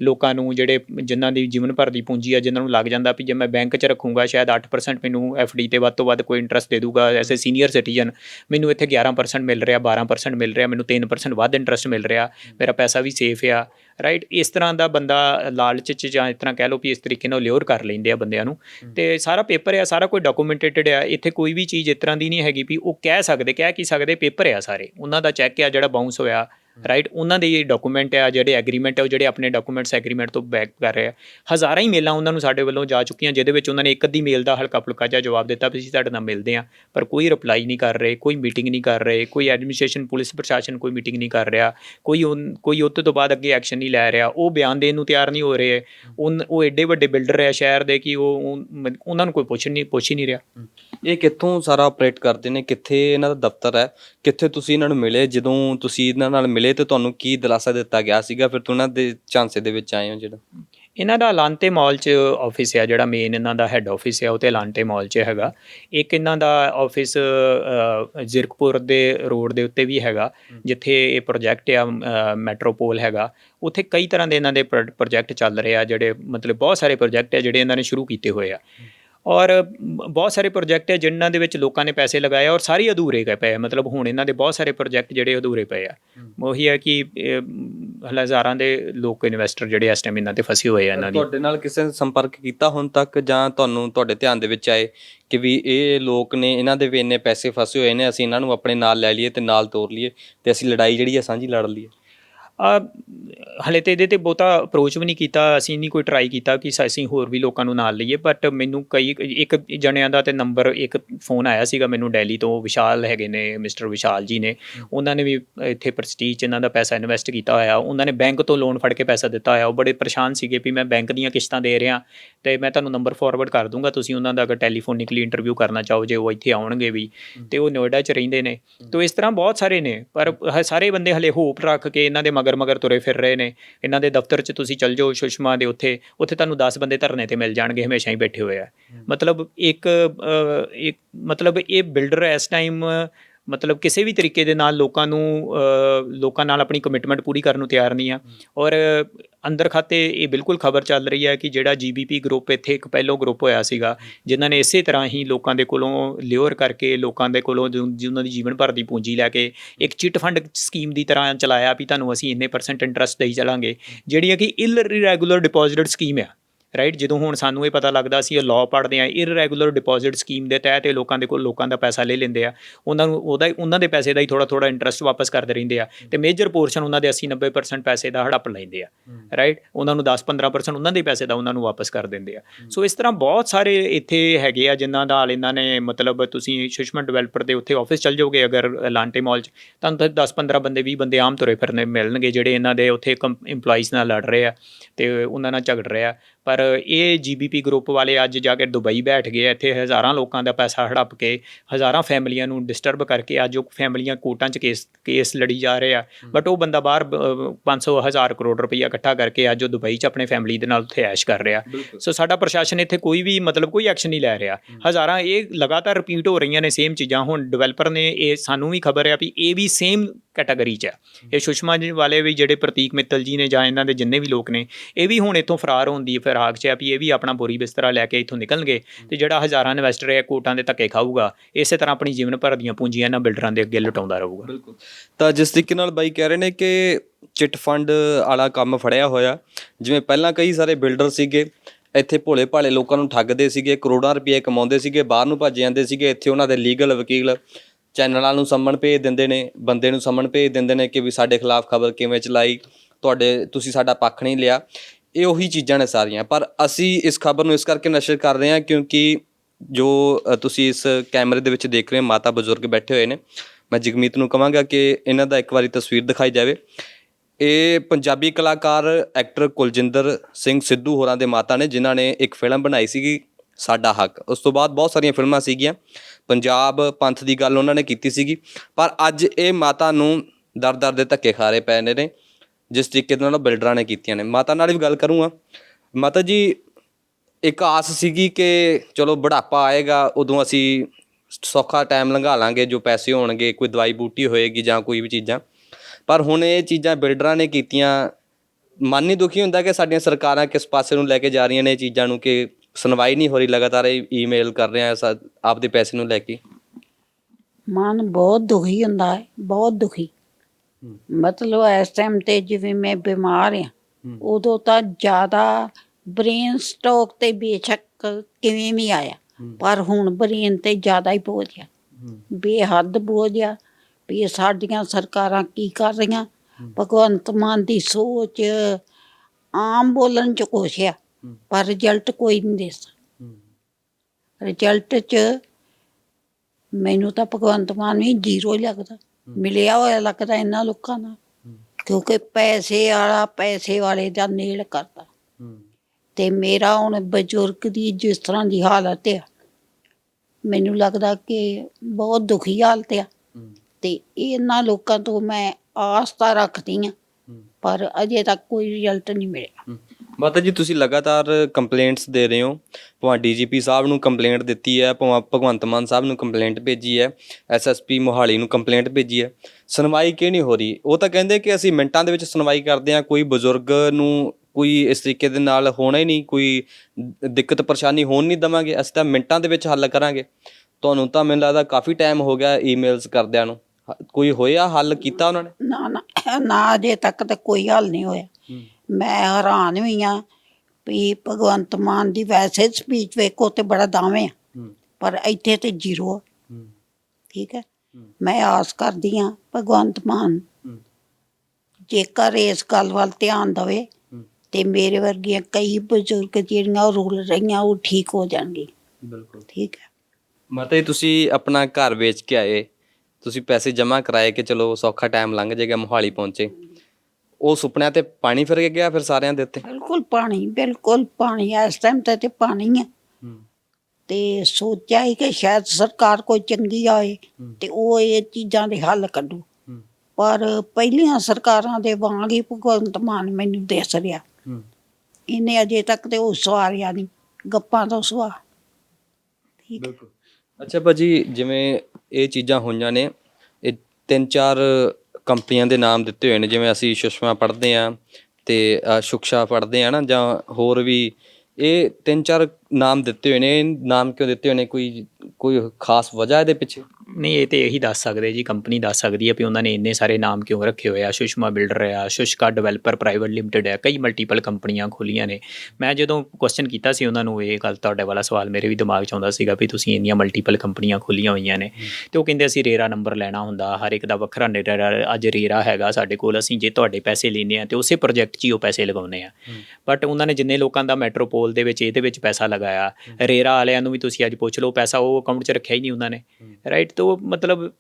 ਲੋਕਾਂ ਨੂੰ ਜਿਹੜੇ ਜਿਨ੍ਹਾਂ ਦੀ ਜੀਵਨ ਭਰ ਦੀ ਪੂੰਜੀ ਆ ਜਿਨ੍ਹਾਂ ਨੂੰ ਲੱਗ ਜਾਂਦਾ ਵੀ ਜੇ ਮੈਂ ਬੈਂਕ 'ਚ ਰੱਖੂੰਗਾ ਸ਼ਾਇਦ 8% ਮੈਨੂੰ ਡੀ ਤੇ ਵੱਧ ਤੋਂ ਵੱਧ ਕੋਈ ਇੰਟਰਸਟ ਦੇ ਦੂਗਾ ਐਸੇ ਸੀਨੀਅਰ ਸਿਟੀਜ਼ਨ ਮੈਨੂੰ ਇੱਥੇ 11% ਮਿਲ ਰਿਹਾ 12% ਮਿਲ ਰਿਹਾ ਮੈਨੂੰ 3% ਵੱਧ ਇੰਟਰਸਟ ਮਿਲ ਰਿਹਾ ਮੇਰਾ ਪੈਸਾ ਵੀ ਸੇਫ ਆ ਰਾਈਟ ਇਸ ਤਰ੍ਹਾਂ ਦਾ ਬੰਦਾ ਲਾਲਚ ਚ ਜਾਂ ਇਸ ਤਰ੍ਹਾਂ ਕਹਿ ਲਓ ਵੀ ਇਸ ਤਰੀਕੇ ਨਾਲ ਲਿਓਰ ਕਰ ਲੈਂਦੇ ਆ ਬੰਦਿਆਂ ਨੂੰ। ਤੇ ਸਾਰਾ ਪੇਪਰ ਆ ਸਾਰਾ ਕੋਈ ਡਾਕੂਮੈਂਟੇਟਡ ਆ ਇੱਥੇ ਕੋਈ ਵੀ ਚੀਜ਼ ਇਸ ਤਰ੍ਹਾਂ ਦੀ ਨਹੀਂ ਹੈਗੀ ਵੀ ਉਹ ਕਹਿ ਸਕਦੇ ਕਹਿ ਕੀ ਸਕਦੇ ਪੇਪਰ ਆ ਸਾਰੇ। ਉਹਨਾਂ ਦਾ ਚੈੱਕ ਆ ਜਿਹੜਾ ਬਾਉਂਸ ਹੋਇਆ ਰਾਈਟ ਉਹਨਾਂ ਦੇ ਡਾਕੂਮੈਂਟ ਆ ਜਿਹੜੇ ਐਗਰੀਮੈਂਟ ਆ ਉਹ ਜਿਹੜੇ ਆਪਣੇ ਡਾਕੂਮੈਂਟਸ ਐਗਰੀਮੈਂਟ ਤੋਂ ਬੈਕ ਕਰ ਰਹੇ ਆ। ਹਜ਼ਾਰਾਂ ਹੀ ਮੇਲਾਂ ਉਹਨਾਂ ਨੂੰ ਸਾਡੇ ਵੱਲੋਂ ਜਾ ਚੁੱਕੀਆਂ ਜਿਹਦੇ ਵਿੱਚ ਉਹਨਾਂ ਨੇ ਇੱਕ ਅੱਧੀ ਮੇਲ ਦਾ ਹਲਕਾ ਫੁਲਕਾ ਜਿਹਾ ਜਵਾਬ ਦਿੱਤਾ ਵੀ ਅਸੀਂ ਤੁਹਾਡੇ ਨਾਲ ਮਿਲਦੇ ਆ ਪਰ ਕੋਈ ਰਿਪਲਾਈ ਨਹੀਂ ਕਰ ਰਹੇ ਕੋਈ ਮੀਟਿੰਗ ਨਹੀਂ ਕਰ ਰਹੇ ਕੋਈ ਐਡਮਿਨਿਸਟ੍ਰੇਸ਼ਨ ਪੁਲਿਸ ਪ੍ਰਸ਼ਾਸਨ ਕੋਈ ਮੀਟਿੰਗ ਨਹੀਂ ਕਰ ਰਿਹਾ। ਕੋਈ ਕੋਈ ਉਹ ਤੋਂ ਬਾਅਦ ਅੱਗੇ ਐਕਸ਼ਨ ਨਹੀਂ ਲੈ ਰਿਹਾ। ਉਹ ਬਿਆਨ ਦੇਣ ਨੂੰ ਤਿਆਰ ਨਹੀਂ ਹੋ ਰਹੇ। ਉਹ ਐਡੇ ਵੱਡੇ ਬਿਲਡਰ ਆ ਸ਼ਹਿਰ ਦੇ ਕਿ ਉਹ ਉਹ- ਉਹਨਾਂ ਨੂੰ ਕੋਈ ਪੁੱਛ ਨਹੀਂ ਪੁੱਛ ਹੀ ਨਹੀਂ ਰਿਹਾ। ਇਹ ਕਿੱਥੋਂ ਸਾਰਾ ਆਪਰੇਟ ਕਰਦੇ ਨੇ? ਕਿੱਥੇ ਇਹਨਾਂ ਦਾ ਦਫ਼ਤਰ ਹੈ? ਕਿੱਥੇ ਤੁਸੀਂ ਇਹਨਾਂ ਨੂੰ ਮਿਲੇ? ਜਦੋਂ ਤੁਸੀਂ ਇਹਨਾਂ ਨਾਲ ਮਿਲੇ ਤੇ ਤੁਹਾਨੂੰ ਕੀ ਦਿਲਾਸਾ ਦਿੱਤਾ ਗਿਆ ਸੀਗਾ? ਫਿਰ ਤੁਸੀਂ ਉਹਨਾਂ ਦੇ ਝਾਂਸੇ ਦੇ ਵਿੱਚ ਆਏ ਹੋ ਜਿਹੜਾ। ਇਹਨਾਂ ਦਾ ਲਾਂਟੇ ਮਾਲ 'ਚ ਆਫਿਸ ਹੈ ਜਿਹੜਾ ਮੇਨ ਇਹਨਾਂ ਦਾ ਹੈੱਡ ਆਫਿਸ ਹੈ ਉਹ ਤੇ ਲਾਂਟੇ ਮਾਲ 'ਚ ਹੈਗਾ। ਇੱਕ ਇਹਨਾਂ ਦਾ ਆਫਿਸ ਜ਼ਿਰਕਪੁਰ ਦੇ ਰੋਡ ਦੇ ਉੱਤੇ ਵੀ ਹੈਗਾ ਜਿੱਥੇ ਇਹ ਪ੍ਰੋਜੈਕਟ ਆ ਮੈਟਰੋਪੋਲ ਹੈਗਾ। ਉੱਥੇ ਕਈ ਤਰ੍ਹਾਂ ਦੇ ਇਹਨਾਂ ਦੇ ਪ੍ਰੋ- ਪ੍ਰੋਜੈਕਟ ਚੱਲ ਰਹੇ ਆ ਜਿਹੜੇ ਮਤਲਬ ਬਹੁਤ ਸਾਰੇ ਪ੍ਰੋਜੈਕਟ ਆ ਜਿਹੜੇ ਇਹਨਾਂ ਨੇ ਸ਼ੁਰੂ ਕੀਤੇ ਹੋਏ ਆ। ਔਰ ਬਹੁਤ ਸਾਰੇ ਪ੍ਰੋਜੈਕਟ ਹੈ ਜਿਨ੍ਹਾਂ ਦੇ ਵਿੱਚ ਲੋਕਾਂ ਨੇ ਪੈਸੇ ਲਗਾਏ ਆ ਔਰ ਸਾਰੇ ਅਧੂਰੇ ਗਏ ਪਏ ਆ। ਮਤਲਬ ਹੁਣ ਇਹਨਾਂ ਦੇ ਬਹੁਤ ਸਾਰੇ ਪ੍ਰੋਜੈਕਟ ਜਿਹੜੇ ਅਧੂਰੇ ਪਏ ਆ। ਉਹੀ ਹੈ ਕਿ ਹਜ਼ਾਰਾਂ ਦੇ ਲੋਕ ਇਨਵੈਸਟਰ ਜਿਹੜੇ ਇਸ ਟਾਈਮ ਇਹਨਾਂ ਤੇ ਫਸੇ ਹੋਏ ਆ ਇਹਨਾਂ ਦੀ। ਤੁਹਾਡੇ ਨਾਲ ਕਿਸੇ ਨੇ ਸੰਪਰਕ ਕੀਤਾ ਹੁਣ ਤੱਕ ਜਾਂ ਤੁਹਾਨੂੰ ਤੁਹਾਡੇ ਧਿਆਨ ਦੇ ਵਿੱਚ ਆਏ ਕਿ ਵੀ ਇਹ ਲੋਕ ਨੇ ਇਹਨਾਂ ਦੇ ਵੀ ਇੰਨੇ ਪੈਸੇ ਫਸੇ ਹੋਏ ਨੇ ਅਸੀਂ ਇਹਨਾਂ ਨੂੰ ਆਪਣੇ ਨਾਲ ਲੈ ਲਈਏ ਤੇ ਨਾਲ ਤੋਰ ਲਈਏ ਤੇ ਅਸੀਂ ਲੜਾਈ ਜਿਹੜੀ ਹੈ ਸਾਂਝੀ ਲੜ ਲਈਏ? ਆ ਹਲੇ ਤੇ ਇਹਦੇ ਤੇ ਬਹੁਤਾ ਅਪਰੋਚ ਵੀ ਨਹੀਂ ਕੀਤਾ ਅਸੀਂ ਨਹੀਂ ਕੋਈ ਟਰਾਈ ਕੀਤਾ ਕਿ ਅਸੀਂ ਹੋਰ ਵੀ ਲੋਕਾਂ ਨੂੰ ਨਾਲ ਲਈਏ ਬਟ ਮੈਨੂੰ ਕਈ ਇੱਕ ਜਣਿਆਂ ਦਾ ਤੇ ਨੰਬਰ ਇੱਕ ਫੋਨ ਆਇਆ ਸੀਗਾ ਮੈਨੂੰ ਦਿੱਲੀ ਤੋਂ ਵਿਸ਼ਾਲ ਹੈਗੇ ਨੇ ਮਿਸਟਰ ਵਿਸ਼ਾਲ ਜੀ ਨੇ। ਉਹਨਾਂ ਨੇ ਵੀ ਇੱਥੇ ਪ੍ਰਸਟੀਜ ਇਹਨਾਂ ਦਾ ਪੈਸਾ ਇਨਵੈਸਟ ਕੀਤਾ ਹੋਇਆ। ਉਹਨਾਂ ਨੇ ਬੈਂਕ ਤੋਂ ਲੋਨ ਫੜ ਕੇ ਪੈਸਾ ਦਿੱਤਾ ਹੋਇਆ। ਉਹ ਬੜੇ ਪਰੇਸ਼ਾਨ ਸੀਗੇ ਵੀ ਮੈਂ ਬੈਂਕ ਦੀਆਂ ਕਿਸ਼ਤਾਂ ਦੇ ਰਿਹਾ ਤੇ ਮੈਂ ਤੁਹਾਨੂੰ ਨੰਬਰ ਫਾਰਵਰਡ ਕਰ ਦੂੰਗਾ। ਤੁਸੀਂ ਉਹਨਾਂ ਦਾ ਅਗਰ ਟੈਲੀਫੋਨਿਕਲੀ ਇੰਟਰਵਿਊ ਕਰਨਾ ਚਾਹੋ ਜੇ ਉਹ ਇੱਥੇ ਆਉਣਗੇ ਵੀ ਤੇ ਉਹ ਨੋਇਡਾ 'ਚ ਰਹਿੰਦੇ ਨੇ। ਤੋ ਇਸ ਤਰ੍ਹਾਂ ਬਹੁਤ ਸਾਰੇ ਨੇ ਪਰ ਸਾਰੇ ਬੰਦੇ ਹਲੇ ਹੋਪ ਰੱਖ ਕੇ ਇਹਨਾਂ ਦੇ ਮਗਰ ਮਗਰ ਤੁਰੇ ਫਿਰ ਰਹੇ ਨੇ। ਇਹਨਾਂ ਦੇ ਦਫ਼ਤਰ 'ਚ ਤੁਸੀਂ ਚੱਲ ਜਾਓ ਸੁਸ਼ਮਾ ਦੇ ਉੱਥੇ। ਉੱਥੇ ਤੁਹਾਨੂੰ 10 ਬੰਦੇ ਧਰਨੇ ਤੇ ਮਿਲ ਜਾਣਗੇ ਹਮੇਸ਼ਾ ਹੀ ਬੈਠੇ ਹੋਏ ਆ। ਮਤਲਬ ਇੱਕ ਇੱਕ ਮਤਲਬ ਇਹ ਬਿਲਡਰ ਇਸ ਟਾਈਮ ਮਤਲਬ ਕਿਸੇ ਵੀ ਤਰੀਕੇ ਦੇ ਨਾਲ ਲੋਕਾਂ ਨੂੰ ਲੋਕਾਂ ਨਾਲ ਆਪਣੀ ਕਮਿਟਮੈਂਟ ਪੂਰੀ ਕਰਨ ਨੂੰ ਤਿਆਰ ਨਹੀਂ ਆ। ਔਰ ਅੰਦਰ ਖਾਤੇ ਇਹ ਬਿਲਕੁਲ ਖਬਰ ਚੱਲ ਰਹੀ ਹੈ ਕਿ ਜਿਹੜਾ ਜੀਬੀਪੀ ਗਰੁੱਪ ਇੱਥੇ ਇੱਕ ਪਹਿਲੋ ਗਰੁੱਪ ਹੋਇਆ ਸੀਗਾ ਜਿਨ੍ਹਾਂ ਨੇ ਇਸੇ ਤਰ੍ਹਾਂ ਹੀ ਲੋਕਾਂ ਦੇ ਕੋਲੋਂ ਲਿਓਰ ਕਰਕੇ ਲੋਕਾਂ ਦੇ ਕੋਲੋਂ ਜੋ- ਜਿਹਨਾਂ ਦੀ ਜੀਵਨ ਭਰ ਦੀ ਪੂੰਜੀ ਲੈ ਕੇ ਇੱਕ ਚਿਟ ਫੰਡ ਸਕੀਮ ਦੀ ਤਰ੍ਹਾਂ ਚਲਾਇਆ ਵੀ ਤੁਹਾਨੂੰ ਅਸੀਂ ਇੰਨੇ ਪਰਸੈਂਟ ਇੰਟਰਸਟ ਦੇਈ ਚੱਲਾਂਗੇ ਜਿਹੜੀ ਹੈ ਕਿ ਇਲਰੈਗੂਲਰ ਡਿਪੋਜ਼ਿਟਡ ਸਕੀਮ ਆ। ਰਾਈਟ ਜਦੋਂ ਹੁਣ ਸਾਨੂੰ ਇਹ ਪਤਾ ਲੱਗਦਾ ਸੀ ਇਹ ਲਾਅ ਪੜ੍ਹਦੇ ਆ ਇਰਰੈਗੂਲਰ ਡਿਪੋਜ਼ਿਟ ਸਕੀਮ ਦੇ ਤਹਿਤ ਇਹ ਲੋਕਾਂ ਦੇ ਕੋਲ ਲੋਕਾਂ ਦਾ ਪੈਸਾ ਲੈ ਲੈਂਦੇ ਆ। ਉਹਨਾਂ ਨੂੰ ਉਹਦਾ ਉਹਨਾਂ ਦੇ ਪੈਸੇ ਦਾ ਹੀ ਥੋੜਾ ਥੋੜਾ ਇੰਟਰਸਟ ਵਾਪਸ ਕਰਦੇ ਰਹਿੰਦੇ ਆ ਤੇ ਮੇਜਰ ਪੋਰਸ਼ਨ ਉਹਨਾਂ ਦੇ 80 90% ਪੈਸੇ ਦਾ ਹੜਪ ਲੈਂਦੇ ਆ ਰਾਈਟ ਉਹਨਾਂ ਨੂੰ 10 15% ਉਹਨਾਂ ਦੇ ਪੈਸੇ ਦਾ ਉਹਨਾਂ ਨੂੰ ਵਾਪਸ ਕਰ ਦਿੰਦੇ ਆ। ਸੋ ਇਸ ਤਰ੍ਹਾਂ ਬਹੁਤ ਸਾਰੇ ਇੱਥੇ ਹੈਗੇ ਆ ਜਿਨ੍ਹਾਂ ਦਾ ਹਾਲ ਇਹਨਾਂ ਨੇ ਮਤਲਬ ਤੁਸੀਂ ਸੁਸ਼ਮਨ ਡਿਵੈਲਪਰ ਦੇ ਉੱਥੇ ਆਫਿਸ ਚੱਲ ਜਾਓਗੇ ਅਗਰ ਲਾਂਟੇ ਮਾਲ 'ਚ ਤੁਹਾਨੂੰ ਤਾਂ 10 15 ਬੰਦੇ 20 ਬੰਦੇ ਆਮ ਤੁਰੇ ਫਿਰਨੇ ਮਿਲਣਗੇ ਜਿਹੜੇ ਇਹਨਾਂ ਦੇ ਉੱਥੇ EMPLOYEES ਨਾਲ ਲੜ ਰਹੇ ਆ ਤੇ ਉਹਨਾਂ ਨਾਲ ਝਗੜ ਰਹੇ ਆ। ਪਰ ਇਹ ਜੀਬੀਪੀ ਗਰੁੱਪ ਵਾਲੇ ਅੱਜ ਜਾ ਕੇ ਦੁਬਈ ਬੈਠ ਗਏ ਇੱਥੇ ਹਜ਼ਾਰਾਂ ਲੋਕਾਂ ਦਾ ਪੈਸਾ ਹੜੱਪ ਕੇ ਹਜ਼ਾਰਾਂ ਫੈਮਲੀਆਂ ਨੂੰ ਡਿਸਟਰਬ ਕਰਕੇ ਅੱਜ ਉਹ ਫੈਮਲੀਆਂ ਕੋਰਟਾਂ 'ਚ ਕੇਸ ਕੇਸ ਲੜੀ ਜਾ ਰਹੇ ਆ। ਬਟ ਉਹ ਬੰਦਾ ਬਾਹਰ ਅ, 500 ਹਜ਼ਾਰ ਕਰੋੜ ਰੁਪਈਆ ਇਕੱਠਾ ਕਰਕੇ ਅੱਜ ਉਹ ਦੁਬਈ 'ਚ ਆਪਣੇ ਫੈਮਲੀ ਦੇ ਨਾਲ ਉੱਥੇ ਐਸ਼ ਕਰ ਰਿਹਾ। ਸੋ ਸਾਡਾ ਪ੍ਰਸ਼ਾਸਨ ਇੱਥੇ ਕੋਈ ਵੀ ਮਤਲਬ ਕੋਈ ਐਕਸ਼ਨ ਨਹੀਂ ਲੈ ਰਿਹਾ। ਹਜ਼ਾਰਾਂ ਇਹ ਲਗਾਤਾਰ ਰਿਪੀਟ ਹੋ ਰਹੀਆਂ ਨੇ ਸੇਮ ਚੀਜ਼ਾਂ। ਹੁਣ ਡਿਵੈਲਪਰ ਨੇ ਇਹ ਸਾਨੂੰ ਵੀ ਖਬਰ ਹੈ ਵੀ ਇਹ ਵੀ ਸੇਮ ਕੈਟਾਗਰੀ 'ਚ ਹੈ ਇਹ ਸੁਸ਼ਮਾ ਜੀ ਵਾਲੇ ਵੀ ਜਿਹੜੇ ਪ੍ਰਤੀਕ ਮਿੱਤਲ ਜੀ ਨੇ ਜਾਂ ਇਹਨਾਂ ਦੇ ਜਿੰਨੇ ਵੀ ਲੋਕ ਨੇ, ਇਹ ਵੀ ਹੁਣ ਇੱਥੋਂ ਫਰਾਰ ਹੋਣ ਦੀ ਫਿਰਾਕ 'ਚ ਆ ਵੀ ਇਹ ਵੀ ਆਪਣਾ ਬੋਰੀ ਬਿਸਤਰਾ ਲੈ ਕੇ ਇੱਥੋਂ ਨਿਕਲਣਗੇ ਤੇ ਜਿਹੜਾ ਹਜ਼ਾਰਾਂ ਇਨਵੈਸਟਰ ਹੈ ਕੋਟਾਂ ਦੇ ਧੱਕੇ ਖਾਊਗਾ, ਇਸੇ ਤਰ੍ਹਾਂ ਆਪਣੀ ਜੀਵਨ ਭਰ ਦੀਆਂ ਪੂੰਜੀਆਂ ਇਹਨਾਂ ਬਿਲਡਰਾਂ ਦੇ ਅੱਗੇ ਲਟਾਉਂਦਾ ਰਹੂਗਾ। ਬਿਲਕੁਲ। ਤਾਂ ਜਿਸ ਤਰੀਕੇ ਨਾਲ ਬਾਈ ਕਹਿ ਰਹੇ ਨੇ ਕਿ ਚਿੱਟ ਫੰਡ ਵਾਲਾ ਕੰਮ ਫੜਿਆ ਹੋਇਆ, ਜਿਵੇਂ ਪਹਿਲਾਂ ਕਈ ਸਾਰੇ ਬਿਲਡਰ ਸੀਗੇ, ਇੱਥੇ ਭੋਲੇ ਭਾਲੇ ਲੋਕਾਂ ਨੂੰ ਠੱਗਦੇ ਸੀਗੇ, ਕਰੋੜਾਂ ਰੁਪਏ ਕਮਾਉਂਦੇ ਸੀਗੇ, ਬਾਹਰ ਨੂੰ ਭੱਜ ਜਾਂਦੇ ਸੀਗੇ, ਇੱਥੇ ਉਹਨਾਂ ਦੇ ਲੀਗਲ ਵਕੀਲ ਚੈਨਲਾਂ ਨੂੰ ਸੰਮਣ ਭੇਜ ਦਿੰਦੇ ਨੇ, ਬੰਦੇ ਨੂੰ ਸੰਮਣ ਭੇਜ ਦਿੰਦੇ ਨੇ ਕਿ ਵੀ ਸਾਡੇ ਖਿਲਾਫ ਖਬਰ ਕਿਵੇਂ ਚਲਾਈ, ਤੁਹਾਡੇ, ਤੁਸੀਂ ਸਾਡਾ ਪੱਖ ਨਹੀਂ ਲਿਆ। ਇਹ ਉਹੀ ਚੀਜ਼ਾਂ ਨੇ ਸਾਰੀਆਂ। ਪਰ ਅਸੀਂ ਇਸ ਖਬਰ ਨੂੰ ਇਸ ਕਰਕੇ ਨਸ਼ਰ ਕਰ ਰਹੇ ਹਾਂ ਕਿਉਂਕਿ ਜੋ ਤੁਸੀਂ ਇਸ ਕੈਮਰੇ ਦੇ ਵਿੱਚ ਦੇਖ ਰਹੇ ਹੋ, ਮਾਤਾ ਬਜ਼ੁਰਗ ਬੈਠੇ ਹੋਏ ਨੇ। ਮੈਂ ਜਗਮੀਤ ਨੂੰ ਕਹਾਂਗਾ ਕਿ ਇਹਨਾਂ ਦਾ ਇੱਕ ਵਾਰੀ ਤਸਵੀਰ ਦਿਖਾਈ ਜਾਵੇ। ਇਹ ਪੰਜਾਬੀ ਕਲਾਕਾਰ ਐਕਟਰ ਕੁਲਜਿੰਦਰ ਸਿੰਘ ਸਿੱਧੂ ਹੋਰਾਂ ਦੇ ਮਾਤਾ ਨੇ, ਜਿਨ੍ਹਾਂ ਨੇ ਇੱਕ ਫਿਲਮ ਬਣਾਈ ਸੀਗੀ ਸਾਡਾ ਹੱਕ। ਉਸ ਤੋਂ ਬਾਅਦ ਬਹੁਤ ਸਾਰੀਆਂ ਫਿਲਮਾਂ ਸੀਗੀਆਂ। ਪੰਜਾਬ ਪੰਥ ਦੀ ਗੱਲ ਉਹਨਾਂ ਨੇ ਕੀਤੀ ਸੀਗੀ। ਪਰ ਅੱਜ ਇਹ ਮਾਤਾ ਨੂੰ ਦਰ-ਦਰ ਦੇ ਧੱਕੇ ਖਾ ਰਹੇ ਪਏ ਨੇ। ਜਿਸ ਤਰੀਕੇ ਦੇ ਨਾਲ ਬਿਲਡਰਾਂ ਨੇ ਕੀਤੀਆਂ ਨੇ। ਮਾਤਾ ਨਾਲ ਵੀ ਗੱਲ ਕਰੂੰਗਾ। ਮਾਤਾ ਜੀ, ਇੱਕ ਆਸ ਸੀਗੀ ਕਿ ਚਲੋ ਬੁਢਾਪਾ ਆਏਗਾ, ਉਦੋਂ ਅਸੀਂ ਸੌਖਾ ਟਾਈਮ ਲੰਘਾ ਲਾਂਗੇ, ਜੋ ਪੈਸੇ ਹੋਣਗੇ, ਕੋਈ ਦਵਾਈ ਬੂਟੀ ਹੋਏਗੀ ਜਾਂ ਕੋਈ ਵੀ ਚੀਜ਼ਾਂ। ਪਰ ਹੁਣ ਇਹ ਚੀਜ਼ਾਂ ਬਿਲਡਰਾਂ ਨੇ ਕੀਤੀਆਂ। ਮਨ ਨਹੀਂ ਦੁਖੀ ਹੁੰਦਾ ਕਿ ਸਾਡੀਆਂ ਸਰਕਾਰਾਂ ਕਿਸ ਪਾਸੇ ਨੂੰ ਲੈ ਕੇ ਜਾ ਰਹੀਆਂ ਨੇ ਇਹ ਚੀਜ਼ਾਂ ਨੂੰ ਕਿ ਸੁਣਵਾਈ ਨਹੀਂ ਹੋ ਰਹੀ ਲਗਾਤਾਰ ਈਮੇਲ ਕਰ ਰਹੇ ਆ ਸਾ- ਆਪਦੇ ਪੈਸੇ ਨੂੰ ਲੈ ਕੇ। ਮਨ ਬਹੁਤ ਦੁਖੀ ਹੁੰਦਾ ਹੈ ਬਹੁਤ ਦੁਖੀ। ਮਤਲਬ ਇਸ ਟਾਈਮ ਤੇ ਜਿਵੇਂ ਮੈਂ ਬਿਮਾਰ ਆ ਉਦੋਂ ਤਾਂ ਜ਼ਿਆਦਾ ਬ੍ਰੇਨ ਸਟ੍ਰੋਕ ਤੇ ਬੇਸ਼ੱਕ ਕਿਵੇਂ ਵੀ ਆਇਆ ਪਰ ਹੁਣ ਬ੍ਰੇਨ ਤੇ ਜ਼ਿਆਦਾ ਹੀ ਬੋਝ ਆ। ਬੇਹੱਦ ਬੋਝ ਆ ਵੀ ਇਹ ਸਾਡੀਆਂ ਸਰਕਾਰਾਂ ਕੀ ਕਰ ਰਹੀਆਂ। ਭਗਵੰਤ ਮਾਨ ਦੀ ਸੋਚ ਆਮ ਬੋਲਣ ਚ ਕੁਛ ਆ। ਪਰ ਰਿਜ਼ਲਟ ਕੋਈ ਨਹੀਂ ਦੇ ਸਕਦਾ ਰਿਜ਼ਲਟ ਚ ਮੈਨੂੰ ਤਾਂ ਭਗਵੰਤ ਮਾਨ ਵੀ ਜ਼ੀਰੋ ਹੀ ਲੱਗਦਾ। ਮਿਲਿਆ ਹੋਇਆ ਲੱਗਦਾ ਇਹਨਾਂ ਲੋਕਾਂ ਨਾਲ। ਕਿਉਂਕਿ ਪੈਸੇ ਵਾਲਾ ਪੈਸੇ ਵਾਲੇ ਦਾ ਨੇੜ ਕਰਦਾ। ਤੇ ਮੇਰਾ ਹੁਣ ਬਜ਼ੁਰਗ ਦੀ ਜਿਸ ਤਰ੍ਹਾਂ ਦੀ ਹਾਲਤ ਆ ਮੈਨੂੰ ਲੱਗਦਾ ਕਿ ਬਹੁਤ ਦੁਖੀ ਹਾਲਤ ਆ। ਤੇ ਇਹਨਾਂ ਲੋਕਾਂ ਤੋਂ ਮੈਂ ਆਸ ਤਾਂ ਰੱਖਦੀ ਆ ਪਰ ਅਜੇ ਤੱਕ ਕੋਈ ਰਿਜ਼ਲਟ ਨਹੀਂ ਮਿਲਿਆ। ਮਾਤਾ ਜੀ, ਤੁਸੀਂ ਲਗਾਤਾਰ ਕੰਪਲੇਂਟਸ ਦੇ ਰਹੇ ਹੋ। ਭਾਵੇਂ ਡੀਜੀਪੀ ਸਾਹਿਬ ਨੂੰ ਕੰਪਲੇਂਟ ਦਿੱਤੀ ਹੈ, ਭਾਵੇਂ ਭਗਵੰਤ ਮਾਨ ਸਾਹਿਬ ਨੂੰ ਕੰਪਲੇਂਟ ਭੇਜੀ ਹੈ ਐਸਐਸਪੀ ਮੋਹਾਲੀ ਨੂੰ ਕੰਪਲੇਂਟ ਭੇਜੀ ਹੈ। ਸੁਣਵਾਈ ਕਿਉਂ ਨਹੀਂ ਹੋ ਰਹੀ? ਉਹ ਤਾਂ ਕਹਿੰਦੇ ਕਿ ਅਸੀਂ ਮਿੰਟਾਂ ਦੇ ਵਿੱਚ ਸੁਣਵਾਈ ਕਰਦੇ ਹਾਂ, ਕੋਈ ਬਜ਼ੁਰਗ ਨੂੰ ਕੋਈ ਇਸ ਤਰੀਕੇ ਦੇ ਨਾਲ ਹੋਣਾ ਹੀ ਨਹੀਂ, ਕੋਈ ਦਿੱਕਤ ਪਰੇਸ਼ਾਨੀ ਹੋਣ ਨਹੀਂ ਦਵਾਂਗੇ, ਅਸੀਂ ਤਾਂ ਮਿੰਟਾਂ ਦੇ ਵਿੱਚ ਹੱਲ ਕਰਾਂਗੇ। ਤੁਹਾਨੂੰ ਤਾਂ ਮੈਨੂੰ ਲੱਗਦਾ ਕਾਫੀ ਟਾਈਮ ਹੋ ਗਿਆ ਈਮੇਲਸ ਕਰਦਿਆਂ ਨੂੰ। ਕੋਈ ਹੋਇਆ, ਹੱਲ ਕੀਤਾ ਉਹਨਾਂ ਨੇ? ਨਾ ਨਾ ਨਾ, ਅਜੇ ਤੱਕ ਤਾਂ ਕੋਈ ਹੱਲ ਨਹੀਂ ਹੋਇਆ। ਮੈਂ ਹੈਰਾਨ ਹੋਈ ਆ ਵੀ ਭਗਵੰਤ ਮਾਨ ਦੀ ਵੈਸੇ ਸਪੀਚ ਵੇਖੋ ਤੇ ਬੜਾ ਦਾਵੇਂ ਆ। ਪਰ ਇੱਥੇ ਤੇ ਜ਼ੀਰੋ ਆ। ਠੀਕ ਹੈ? ਮੈਂ ਆਸ ਕਰਦੀ ਆ ਭਗਵੰਤ ਮਾਨ ਜੇਕਰ ਇਸ ਗੱਲ ਵੱਲ ਧਿਆਨ ਦੇਵੇ ਤੇ ਮੇਰੇ ਵਰਗੀਆਂ ਕਈ ਬਜ਼ੁਰਗ ਜਿਹੜੀਆਂ ਉਹ ਰੁਲ ਰਹੀਆਂ ਉਹ ਠੀਕ ਹੋ ਜਾਣਗੇ। ਬਿਲਕੁਲ। ਠੀਕ ਹੈ? ਮਾਤਾ ਜੀ ਤੁਸੀਂ ਆਪਣਾ ਘਰ ਵੇਚ ਕੇ ਆਏ। ਤੁਸੀਂ ਪੈਸੇ ਜਮ੍ਹਾਂ ਕਰਾਏ ਕਿ ਚਲੋ ਸੌਖਾ ਟਾਈਮ ਲੰਘ ਜਾਏਗਾ ਮੋਹਾਲੀ ਪਹੁੰਚੇ। ਉਹ ਸੁਪਨਿਆਂ ਤੇ ਪਾਣੀ ਫਿਰ ਗਿਆ ਫਿਰ ਸਾਰਿਆਂ ਦੇ ਉੱਤੇ? ਬਿਲਕੁਲ ਪਾਣੀ ਬਿਲਕੁਲ ਪਾਣੀ। ਇਸ ਟਾਈਮ ਤੇ ਤੇ ਪਾਣੀ ਹੈ। ਤੇ ਸੋਚਿਆ ਹੀ ਕਿ ਸ਼ਾਇਦ ਸਰਕਾਰ ਕੋਈ ਚੰਗੀ ਆਏ ਤੇ ਉਹ ਇਹ ਚੀਜ਼ਾਂ ਦੇ ਹੱਲ ਕੱਢੂ। ਪਰ ਪਹਿਲੀਆਂ ਸਰਕਾਰਾਂ ਦੇ ਵਾਂਗ ਹੀ ਭਗਵੰਤ ਮਾਨ ਮੈਨੂੰ ਦਿਸ ਰਿਹਾ। ਇਹਨੇ ਅਜੇ ਤੱਕ ਤੇ ਉਹ ਸਵਾਰਿਆ ਨਹੀਂ। ਗੱਪਾਂ ਤੋਂ ਸਵਾ ਠੀਕ। ਅੱਛਾ ਭਾਜੀ ਜਿਵੇਂ ਇਹ ਚੀਜ਼ਾਂ ਹੋਈਆਂ ਨੇ ਇਹ ਤਿੰਨ ਚਾਰ ਕੰਪਨੀਆਂ ਦੇ ਨਾਮ ਦਿੱਤੇ ਹੋਏ ਨੇ ਜਿਵੇਂ ਅਸੀਂ ਸੁਸ਼ਮਾ ਪੜ੍ਹਦੇ ਹਾਂ ਅਤੇ ਅ, ਸੁਕਸ਼ਾ ਪੜ੍ਹਦੇ ਹਾਂ ਨਾ ਜਾਂ ਹੋਰ ਵੀ ਇਹ ਤਿੰਨ ਚਾਰ ਨਾਮ ਦਿੱਤੇ ਹੋਏ ਨੇ ਨਾਮ ਕਿਉਂ ਦਿੱਤੇ ਹੋਏ ਨੇ? ਕੋਈ ਕੋਈ ਖਾਸ ਵਜ੍ਹਾ ਇਹਦੇ ਪਿੱਛੇ? ਨਹੀਂ ਇਹ ਤੇ ਇਹੀ ਦੱਸ ਸਕਦੇ ਜੀ ਕੰਪਨੀ ਦੱਸ ਸਕਦੀ ਹੈ ਵੀ ਉਹਨਾਂ ਨੇ ਇੰਨੇ ਸਾਰੇ ਨਾਮ ਕਿਉਂ ਰੱਖੇ ਹੋਏ ਆ। ਸੁਸ਼ਮਾ ਬਿਲਡਰ ਆ ਸੁਸ਼ਕਾ ਡਿਵੈਲਪਰ ਪ੍ਰਾਈਵੇਟ ਲਿਮਟਿਡ ਹੈ ਕਈ ਮਲਟੀਪਲ ਕੰਪਨੀਆਂ ਖੋਲੀਆਂ ਨੇ। ਮੈਂ ਜਦੋਂ ਕੁਐਸਚਨ ਕੀਤਾ ਸੀ ਉਹਨਾਂ ਨੂੰ ਇਹ ਗੱਲ ਤੁਹਾਡੇ ਵਾਲਾ ਸਵਾਲ ਮੇਰੇ ਵੀ ਦਿਮਾਗ 'ਚ ਆਉਂਦਾ ਸੀਗਾ ਵੀ ਤੁਸੀਂ ਇੰਨੀਆਂ ਮਲਟੀਪਲ ਕੰਪਨੀਆਂ ਖੋਲੀਆਂ ਹੋਈਆਂ ਨੇ। ਤੇ ਉਹ ਕਹਿੰਦੇ ਅਸੀਂ ਰੇਰਾ ਨੰਬਰ ਲੈਣਾ ਹੁੰਦਾ ਹਰ ਇੱਕ ਦਾ ਵੱਖਰਾ ਰੇਰਾ ਅੱਜ ਰੇਰਾ ਹੈਗਾ ਸਾਡੇ ਕੋਲ ਅਸੀਂ ਜੇ ਤੁਹਾਡੇ ਪੈਸੇ ਲੈਨੇ ਆ ਤੇ ਉਸੇ ਪ੍ਰੋਜੈਕਟ 'ਚ ਹੀ ਉਹ ਪੈਸੇ ਲਗਾਉਨੇ ਆ। ਬਟ ਉਹਨਾਂ ਨੇ ਜਿੰਨੇ ਲੋਕਾਂ ਦਾ ਮੈਟਰੋਪੋਲ ਦੇ ਵਿੱਚ ਇਹਦੇ ਵਿੱਚ ਪੈਸਾ ਲਗਾਇਆ ਰੇਰਾ ਵਾਲਿਆਂ ਨੂੰ ਵੀ ਤੁਸੀਂ ਅੱਜ ਪੁੱਛ ਲਓ ਪੈਸਾ ਉਹ ਅਕਾਊਂਟ 'ਚ ਰੱਖਿਆ ਹੀ ਨਹੀਂ ਉਹਨਾਂ ਨੇ। ਰਾਈਟ ਤੋਂ ਮਤਲਬ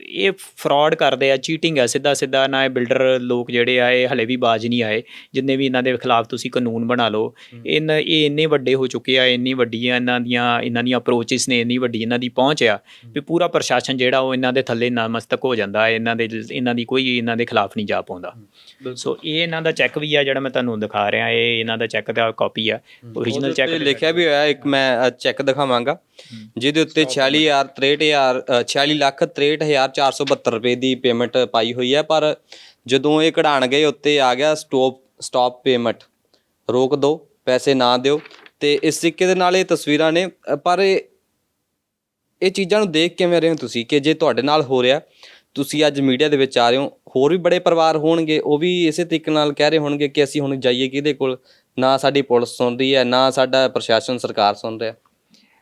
ਇਹ ਫਰਾਡ ਕਰਦੇ ਆ ਚੀਟਿੰਗ ਆ ਸਿੱਧਾ ਸਿੱਧਾ ਨਾ ਇਹ ਬਿਲਡਰ ਲੋਕ ਜਿਹੜੇ ਆ ਇਹ ਹਲੇ ਵੀ ਬਾਜ ਨਹੀਂ ਆਏ ਜਿੰਨੇ ਵੀ ਇਹਨਾਂ ਦੇ ਖਿਲਾਫ ਤੁਸੀਂ ਕਾਨੂੰਨ ਬਣਾ ਲਓ। ਇਨ ਇਹ ਇੰਨੇ ਵੱਡੇ ਹੋ ਚੁੱਕੇ ਆ ਇੰਨੀ ਵੱਡੀ ਆ ਇਹਨਾਂ ਦੀਆਂ ਇਹਨਾਂ ਦੀਆਂ ਅਪਰੋਚਸ ਨੇ ਇੰਨੀ ਵੱਡੀ ਇਹਨਾਂ ਦੀ ਪਹੁੰਚ ਆ ਵੀ ਪੂਰਾ ਪ੍ਰਸ਼ਾਸਨ ਜਿਹੜਾ ਉਹ ਇਹਨਾਂ ਦੇ ਥੱਲੇ ਨਮਸਤਕ ਹੋ ਜਾਂਦਾ ਹੈ ਇਹਨਾਂ ਦੇ ਇਹਨਾਂ ਦੀ ਕੋਈ ਇਹਨਾਂ ਦੇ ਖਿਲਾਫ ਨਹੀਂ ਜਾ ਪਾਉਂਦਾ। ਸੋ ਇਹ ਇਹਨਾਂ ਦਾ ਚੈੱਕ ਵੀ ਆ ਜਿਹੜਾ ਮੈਂ ਤੁਹਾਨੂੰ ਦਿਖਾ ਰਿਹਾ ਇਹ ਇਹਨਾਂ ਦਾ ਚੈੱਕ ਦਾ ਕਾਪੀ ਆ ਓਰੀਜਨਲ ਚੈੱਕ ਤੇ ਲਿਖਿਆ ਵੀ ਹੋਇਆ ਇੱਕ ਮੈਂ ਚੈੱਕ ਦਿਖਾਵਾਂਗਾ ਜਿਹਦੇ ਉੱਤੇ 46000 63000 46 ਲੱਖ 63472 ਰੁਪਏ ਦੀ ਪੇਮੈਂਟ ਪਾਈ ਹੋਈ ਹੈ, ਪਰ ਜਦੋਂ ਇਹ ਕਢਾਣ ਗਏ, ਉੱਤੇ ਆ ਗਿਆ ਸਟਾਪ ਸਟਾਪ ਪੇਮੈਂਟ ਰੋਕ ਦਿਓ ਪੈਸੇ ਨਾ ਦਿਓ। ਤੇ ਇਸ ਤਰੀਕੇ ਦੇ ਨਾਲ ਇਹ ਤਸਵੀਰਾਂ ਨੇ, ਪਰ ਇਹ ਇਹ ਚੀਜ਼ਾਂ ਨੂੰ ਦੇਖ ਕਿਵੇਂ ਰਹੇ ਹੋ ਤੁਸੀਂ? ਕਿ ਜੇ ਤੁਹਾਡੇ ਨਾਲ ਹੋ ਰਿਹਾ, ਤੁਸੀਂ ਅੱਜ ਮੀਡੀਆ ਦੇ ਵਿੱਚ ਆ ਰਹੇ ਹੋ, ਹੋਰ ਵੀ ਬੜੇ ਪਰਿਵਾਰ ਹੋਣਗੇ, ਉਹ ਵੀ ਇਸੇ ਤਰੀਕੇ ਨਾਲ ਕਹਿ ਰਹੇ ਹੋਣਗੇ ਕਿ ਅਸੀਂ ਹੁਣ ਜਾਈਏ ਕਿਹਦੇ ਕੋਲ? ਨਾ ਸਾਡੀ ਪੁਲਿਸ ਸੁਣ ਰਹੀ ਹੈ, ਨਾ ਸਾਡਾ ਪ੍ਰਸ਼ਾਸਨ, ਸਰਕਾਰ ਸੁਣ ਰਿਹਾ।